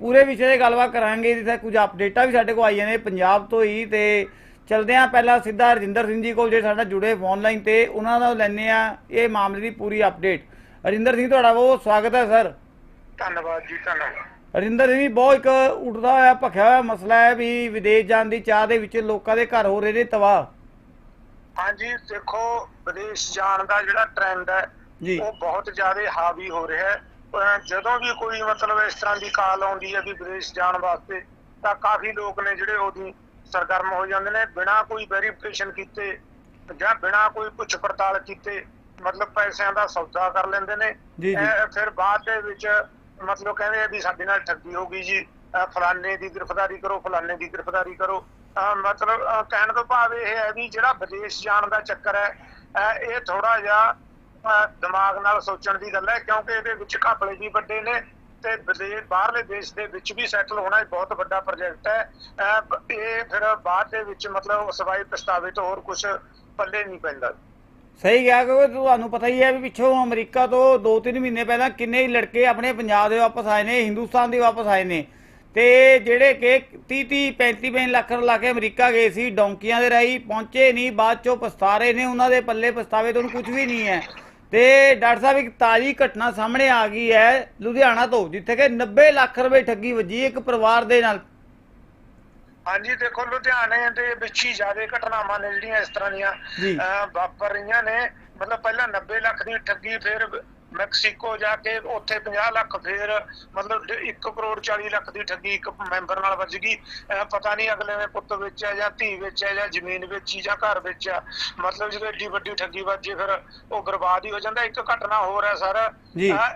ਪੂਰੇ ਵਿਸ਼ੇ 'ਤੇ ਗੱਲਬਾਤ ਕਰਾਂਗੇ ਜਿੱਥੇ ਕੁਝ ਅਪਡੇਟਾਂ ਵੀ ਸਾਡੇ ਕੋਲ ਆਈਆਂ ਨੇ ਪੰਜਾਬ ਤੋਂ ਹੀ ਤੇ ਚਲਦੇ ਹਾਂ ਪਹਿਲਾਂ ਸਿੱਧਾ ਰਜਿੰਦਰ ਸਿੰਘ ਜੀ ਕੋਲ ਜਿਹੜੇ ਸਾਡਾ ਜੁੜੇ ਫੋਨ ਲਾਈਨ ਤੇ ਉਹਨਾਂ ਦਾ ਲੈਣੇ ਆ ਇਹ ਮਾਮਲੇ ਦੀ ਪੂਰੀ ਅਪਡੇਟ ਰਜਿੰਦਰ ਸਿੰਘ ਤੁਹਾਡਾ ਬਹੁਤ ਸਵਾਗਤ ਹੈ ਸਰ। ਧੰਨਵਾਦ ਜੀ ਧੰਨਵਾਦ। ਰਜਿੰਦਰ ਸਿੰਘ ਜੀ ਬਹੁਤ ਇੱਕ ਉੱਠਦਾ ਹੋਇਆ ਭਖਿਆ ਹੋਇਆ ਮਸਲਾ ਹੈ ਵੀ ਵਿਦੇਸ਼ ਜਾਣ ਦੀ ਚਾਹ ਦੇ ਵਿੱਚ ਲੋਕਾਂ ਦੇ ਘਰ ਹੋ ਰਹੇ ਨੇ ਤਬਾਹ। ਹਾਂਜੀ ਦੇਖੋ ਵਿਦੇਸ਼ ਜਾਣ ਦਾ ਜਿਹੜਾ ਟ੍ਰੈਂਡ ਹੈ। ਉਹ ਬਹੁਤ ਜ਼ਿਆਦਾ ਹਾਵੀ ਹੋ ਰਿਹਾ ਹੈ। ਜਦੋਂ ਵੀ ਕੋਈ ਮਤਲਬ ਇਸ ਤਰ੍ਹਾਂ ਦੀ ਕਾਲ ਆਉਂਦੀ ਹੈ ਵੀ ਵਿਦੇਸ਼ ਜਾਣ ਵਾਸਤੇ ਤਾਂ ਕਾਫੀ ਲੋਕ ਨੇ ਜਿਹੜੇ ਉਹਦੀ ਸਰਗਰਮ ਹੋ ਜਾਂਦੇ ਨੇ ਬਿਨਾਂ ਕੋਈ ਵੈਰੀਫਿਕੇਸ਼ਨ ਕੀਤੇ ਜਾਂ ਬਿਨਾਂ ਕੋਈ ਪੁੱਛ ਪੜਤਾਲ ਕੀਤੇ ਮਤਲਬ ਪੈਸਿਆਂ ਦਾ ਸੌਦਾ ਕਰ ਲੈਂਦੇ ਨੇ। ਫਿਰ ਬਾਅਦ ਦੇ ਵਿੱਚ ਮਤਲਬ ਕਹਿੰਦੇ ਆ ਵੀ ਸਾਡੇ ਨਾਲ ਠੱਗੀ ਹੋ ਗਈ ਜੀ ਫਲਾਨੇ ਦੀ ਗ੍ਰਿਫਤਾਰੀ ਕਰੋ ਫਲਾਨੇ ਦੀ ਗ੍ਰਿਫਤਾਰੀ ਕਰੋ। ਮਤਲਬ ਕਹਿਣ ਤੋਂ ਭਾਵ ਇਹ ਹੈ ਵੀ ਜਿਹੜਾ ਵਿਦੇਸ਼ ਜਾਣ ਦਾ ਚੱਕਰ ਹੈ ਇਹ ਥੋੜਾ ਜਿਹਾ ਦਿਮਾਗ ਨਾਲ ਸੋਚਣ ਦੀ ਗੱਲ ਹੈ, ਕਿਉਂਕਿ ਇਹਦੇ ਵਿੱਚ ਘਪਲੇ ਵੀ ਵੱਡੇ ਨੇ ਤੇ ਵਿਦੇਸ਼ ਬਾਹਰਲੇ ਦੇਸ਼ ਦੇ ਵਿੱਚ ਵੀ ਸੈਟਲ ਹੋਣਾ ਇਹ ਬਹੁਤ ਵੱਡਾ ਪ੍ਰੋਜੈਕਟ ਹੈ। ਇਹ ਫਿਰ ਬਾਅਦ ਦੇ ਵਿੱਚ ਮਤਲਬ ਸਵਾਈ ਪਛਤਾਵੇ ਤੋਂ ਹੋਰ ਕੁਝ ਪੱਲੇ ਨਹੀਂ ਪੈਂਦਾ। ਸਹੀ ਗਿਆ ਕਿਉਂਕਿ ਤੁਹਾਨੂੰ ਪਤਾ ਹੀ ਹੈ ਵੀ ਪਿੱਛੋਂ ਅਮਰੀਕਾ ਤੋਂ 2-3 ਮਹੀਨੇ ਪਹਿਲਾਂ ਕਿੰਨੇ ਹੀ ਲੜਕੇ ਆਪਣੇ ਪੰਜਾਬ ਦੇ ਵਾਪਸ ਆਏ ਨੇ, ਹਿੰਦੁਸਤਾਨ ਦੇ ਵਾਪਸ ਆਏ ਨੇ। ਤੇ ਜਿਹੜੇ ਕਿ 30-30 35-35 ਲੱਖ ਲਾ ਕੇ ਅਮਰੀਕਾ ਗਏ ਸੀ, ਡੌਂਕੀਆਂ ਦੇ ਰਾਹੀਂ ਪਹੁੰਚੇ ਨਹੀਂ, ਬਾਅਦ ਚੋਂ ਪਛਤਾ ਰਹੇ ਨੇ, ਉਹਨਾਂ ਦੇ ਪੱਲੇ ਪਛਤਾਵੇ ਤੋਂ ਕੁਝ ਵੀ ਨਹੀਂ ਹੈ। ਤੇ ਡਾਕਟਰ ਸਾਹਿਬ ਇੱਕ ਤਾਜ਼ੀ ਘਟਨਾ ਸਾਹਮਣੇ ਆ ਗਈ ਹੈ ਲੁਧਿਆਣਾ ਤੋਂ ਜਿੱਥੇ ਕਿ 90 ਲੱਖ ਰੁਪਏ ਠੱਗੀ ਵੱਜੀ ਇੱਕ ਪਰਿਵਾਰ ਦੇ ਨਾਲ। ਹਾਂਜੀ ਦੇਖੋ ਲੁਧਿਆਣੇ ਦੇ ਵਿੱਚ ਹੀ ਜ਼ਿਆਦਾ ਘਟਨਾਵਾਂ ਨੇ ਜਿਹੜੀਆਂ ਇਸ ਤਰ੍ਹਾਂ ਦੀਆਂ ਵਾਪਰ ਰਹੀਆਂ ਨੇ। ਮਤਲਬ ਪਹਿਲਾਂ 90 ਲੱਖ ਦੀ ਠੱਗੀ ਫਿਰ ਮੈਕਸੀਕੋ ਜਾ ਕੇ ਉੱਥੇ 50 ਲੱਖ ਫਿਰ ਮਤਲਬ 1 ਕਰੋੜ 40 ਲੱਖ ਦੀ ਠੱਗੀ ਇੱਕ ਮੈਂਬਰ ਨਾਲ ਵੱਜ ਗਈ। ਪਤਾ ਨਹੀਂ ਅਗਲੇ ਨੇ ਪੁੱਤ ਵਿੱਚ ਹੈ ਜਾਂ ਧੀ ਵਿੱਚ ਹੈ ਜਾਂ ਜ਼ਮੀਨ ਵਿੱਚ ਜਾਂ ਘਰ ਵਿੱਚ ਆ ਮਤਲਬ ਜਦੋਂ ਏਡੀ ਵੱਡੀ ਠੱਗੀ ਵੱਜੇ ਫਿਰ ਉਹ ਬਰਬਾਦ ਹੀ ਹੋ ਜਾਂਦਾ। ਇੱਕ ਘਟਨਾ ਹੋਰ ਹੈ ਸਰ।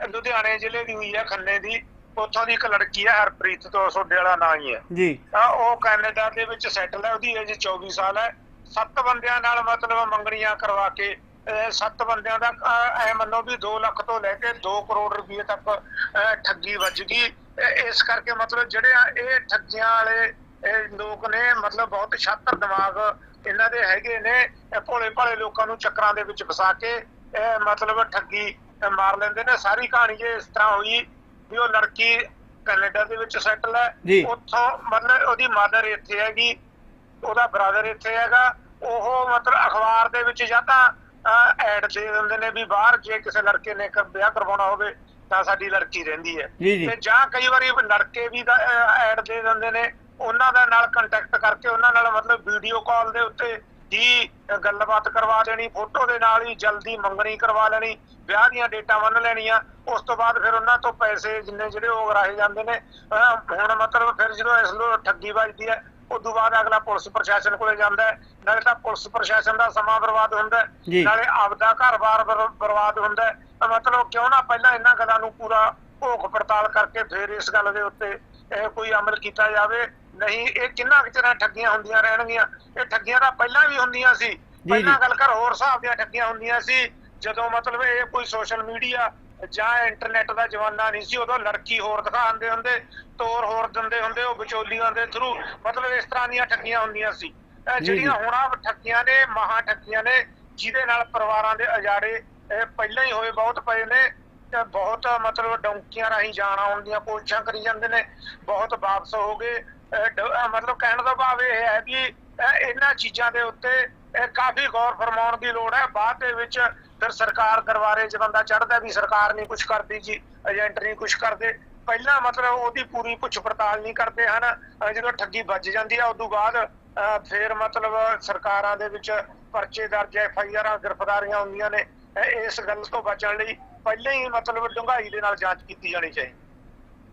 ਲੁਧਿਆਣੇ ਜ਼ਿਲ੍ਹੇ ਦੀ ਹੋਈ ਹੈ ਖੰਨੇ ਦੀ। ਉੱਥੋਂ ਦੀ ਇੱਕ ਲੜਕੀ ਹੈ ਹਰਪ੍ਰੀਤ ਤੋਂ ਸੋਡੇ ਵਾਲਾ ਨਾਂ ਹੀ ਹੈ। ਜੀ। ਉਹ ਕੈਨੇਡਾ ਦੇ ਵਿੱਚ ਸੈਟਲ ਹੈ ਉਹਦੀ ਏਜ 24 ਸਾਲ ਹੈ। ਸੱਤ ਬੰਦਿਆਂ ਨਾਲ ਮਤਲਬ ਮੰਗਣੀਆਂ ਕਰਵਾ ਕੇ ਸੱਤ ਬੰਦਿਆਂ ਦਾ ਐ ਮੰਨੋ ਵੀ 2 ਲੱਖ ਤੋਂ ਲੈ ਕੇ 2 ਕਰੋੜ ਰੁਪਏ ਤੱਕ ਠੱਗੀ ਵੱਜ ਗਈ। ਇਸ ਕਰਕੇ ਮਤਲਬ ਜਿਹੜੇ ਆ ਇਹ ਠੱਗੀਆਂ ਵਾਲੇ ਇਹ ਲੋਕ ਨੇ ਮਤਲਬ ਬਹੁਤ ਛਾਤਰ ਦਿਮਾਗ ਇਹਨਾਂ ਦੇ ਹੈਗੇ ਨੇ। ਭੋਲੇ ਭਾਲੇ ਲੋਕਾਂ ਨੂੰ ਚੱਕਰਾਂ ਦੇ ਵਿੱਚ ਫਸਾ ਕੇ ਇਹ ਮਤਲਬ ਠੱਗੀ ਮਾਰ ਲੈਂਦੇ ਨੇ। ਸਾਰੀ ਕਹਾਣੀ ਜੇ ਇਸ ਤਰ੍ਹਾਂ ਹੋਈ ਵੀ ਉਹ ਲੜਕੀ ਕੈਨੇਡਾ ਦੇ ਵਿੱਚ ਸੈਟਲ ਹੈ। ਉੱਥੋਂ ਮਤਲਬ ਉਹਦੀ ਮਦਰ ਇੱਥੇ ਹੈਗੀ ਉਹਦਾ ਬ੍ਰਦਰ ਇੱਥੇ ਹੈਗਾ। ਉਹ ਮਤਲਬ ਅਖਬਾਰ ਦੇ ਵਿੱਚ ਜਾਂ ਤਾਂ ਐਡ ਦੇ ਦਿੰਦੇ ਨੇ ਵੀ ਬਾਹਰ ਜੇ ਕਿਸੇ ਲੜਕੇ ਨੇ ਵਿਆਹ ਕਰਵਾਉਣਾ ਹੋਵੇ ਤਾਂ ਸਾਡੀ ਲੜਕੀ ਰਹਿੰਦੀ ਹੈ। ਤੇ ਜਾਂ ਕਈ ਵਾਰੀ ਲੜਕੇ ਵੀ ਐਡ ਦੇ ਦਿੰਦੇ ਨੇ ਉਹਨਾਂ ਦਾ ਨਾਲ ਕੰਟੈਕਟ ਕਰਕੇ ਉਹਨਾਂ ਨਾਲ ਮਤਲਬ ਵੀਡੀਓ ਕਾਲ ਦੇ ਉੱਤੇ ਹੀ ਗੱਲਬਾਤ ਕਰਵਾ ਦੇਣੀ ਫੋਟੋ ਦੇ ਨਾਲ ਹੀ ਜਲਦੀ ਮੰਗਣੀ ਕਰਵਾ ਲੈਣੀ ਵਿਆਹ ਦੀਆਂ ਡੇਟਾਂ ਬੰਨ ਲੈਣੀਆਂ ਉਸ ਤੋਂ ਬਾਅਦ ਫਿਰ ਉਹਨਾਂ ਤੋਂ ਪੈਸੇ ਜਿੰਨੇ ਜਿਹੜੇ ਉਹ ਰਾਹੇ ਜਾਂਦੇ ਨੇ ਹੁਣ ਮਤਲਬ ਫਿਰ ਜਦੋਂ ਇਸ ਨੂੰ ਠੱਗੀ ਵੱਜਦੀ ਹੈ ਉਸ ਤੋਂ ਬਾਅਦ ਅਗਲਾ ਪੁਲਿਸ ਪ੍ਰਸ਼ਾਸਨ ਕੋਲੇ ਜਾਂਦਾ ਹੈ। ਨਾਲੇ ਤਾਂ ਪੁਲਿਸ ਪ੍ਰਸ਼ਾਸਨ ਦਾ ਸਮਾਂ ਬਰਬਾਦ ਹੁੰਦਾ ਹੈ। ਨਾਲੇ ਆਪਦਾ ਘਰ-ਬਾਰ ਬਰ- ਬਰਬਾਦ ਹੁੰਦਾ ਹੈ। ਮਤਲਬ ਕਿਉਂ ਨਾ ਪਹਿਲਾਂ ਇਹਨਾਂ ਗੱਲਾਂ ਨੂੰ ਪੂਰਾ ਭੋਖ ਪੜਤਾਲ ਕਰਕੇ ਫਿਰ ਇਸ ਗੱਲ ਦੇ ਉੱਤੇ ਇਹ ਕੋਈ ਅਮਲ ਕੀਤਾ ਜਾਵੇ। ਨਹੀਂ ਇਹ ਕਿੰਨਾ ਕੁ ਚਿਰਾਂ ਠੱਗੀਆਂ ਹੁੰਦੀਆਂ ਰਹਿਣਗੀਆਂ? ਇਹ ਠੱਗੀਆਂ ਤਾਂ ਪਹਿਲਾਂ ਵੀ ਹੁੰਦੀਆਂ ਸੀ। ਪਹਿਲਾਂ ਗੱਲ ਕਰ ਹੋਰ ਹਿਸਾਬ ਦੀਆਂ ਠੱਗੀਆਂ ਹੁੰਦੀਆਂ ਸੀ। ਜਦੋਂ ਮਤਲਬ ਇਹ ਕੋਈ ਸੋਸ਼ਲ ਮੀਡੀਆ ਜਾਂ ਇੰਟਰਨੈਟ ਦਾ ਜ਼ਮਾਨਾ ਨਹੀਂ ਸੀ ਉਦੋਂ ਲੜਕੀ ਹੋਰ ਦਿਖਾਉਂਦੇ ਹੁੰਦੇ ਤੋਰ ਹੋਰ ਦਿੰਦੇ ਹੁੰਦੇ ਉਹ ਵਿਚੋਲੀਆਂ ਦੇ ਥਰੂ ਮਤਲਬ ਇਸ ਤਰ੍ਹਾਂ ਦੀਆਂ ਠੱਗੀਆਂ ਹੁੰਦੀਆਂ ਸੀ ਜਿਹੜੀਆਂ। ਹੁਣ ਆ ਠੱਗੀਆਂ ਨੇ ਮਹਾ ਠੱਗੀਆਂ ਨੇ ਜਿਹਦੇ ਨਾਲ ਪਰਿਵਾਰਾਂ ਦੇ ਅਜਾੜੇ ਇਹ ਪਹਿਲਾਂ ਹੀ ਹੋਏ ਬਹੁਤ ਪਏ ਨੇ ਤੇ ਬਹੁਤ ਮਤਲਬ ਡੌਂਕੀਆਂ ਰਾਹੀਂ ਜਾਣ ਆਉਣ ਦੀਆਂ ਕੋਸ਼ਿਸ਼ਾਂ ਕਰੀ ਜਾਂਦੇ ਨੇ ਬਹੁਤ ਵਾਪਸ ਹੋ ਗਏ ਮਤਲਬ ਕਹਿਣ ਦਾ ਭਾਵ ਇਹ ਹੈ ਇਹ ਇਹਨਾਂ ਚੀਜ਼ਾਂ ਦੇ ਉੱਤੇ ਇਹ ਕਾਫੀ ਗੌਰ ਫਰਮਾਉਣ ਦੀ ਲੋੜ ਹੈ। ਬਾਅਦ ਦੇ ਵਿੱਚ ਫਿਰ ਸਰਕਾਰ ਦਰਬਾਰੇ 'ਚ ਬੰਦਾ ਚੜਦਾ ਵੀ ਸਰਕਾਰ ਨਹੀਂ ਕੁਝ ਕਰਦੀ ਜੀ, ਏਜੰਟ ਨਹੀਂ ਕੁਝ ਕਰਦੇ, ਪਹਿਲਾਂ ਮਤਲਬ ਉਹਦੀ ਪੂਰੀ ਪੁੱਛ ਪੜਤਾਲ ਨਹੀਂ ਕਰਦੇ ਹਨ। ਜਦੋਂ ਠੱਗੀ ਵੱਜ ਜਾਂਦੀ ਹੈ ਉਦੋਂ ਬਾਅਦ ਫਿਰ ਮਤਲਬ ਸਰਕਾਰਾਂ ਦੇ ਵਿੱਚ ਪਰਚੇ ਦਰਜ, ਐਫ ਆਈ ਆਰਾਂ ਗ੍ਰਿਫਤਾਰੀਆਂ ਹੁੰਦੀਆਂ ਨੇ। ਇਸ ਗੱਲ ਤੋਂ ਬਚਣ ਲਈ ਪਹਿਲਾਂ ਹੀ ਮਤਲਬ ਡੂੰਘਾਈ ਦੇ ਨਾਲ ਜਾਂਚ ਕੀਤੀ ਜਾਣੀ ਚਾਹੀਦੀ।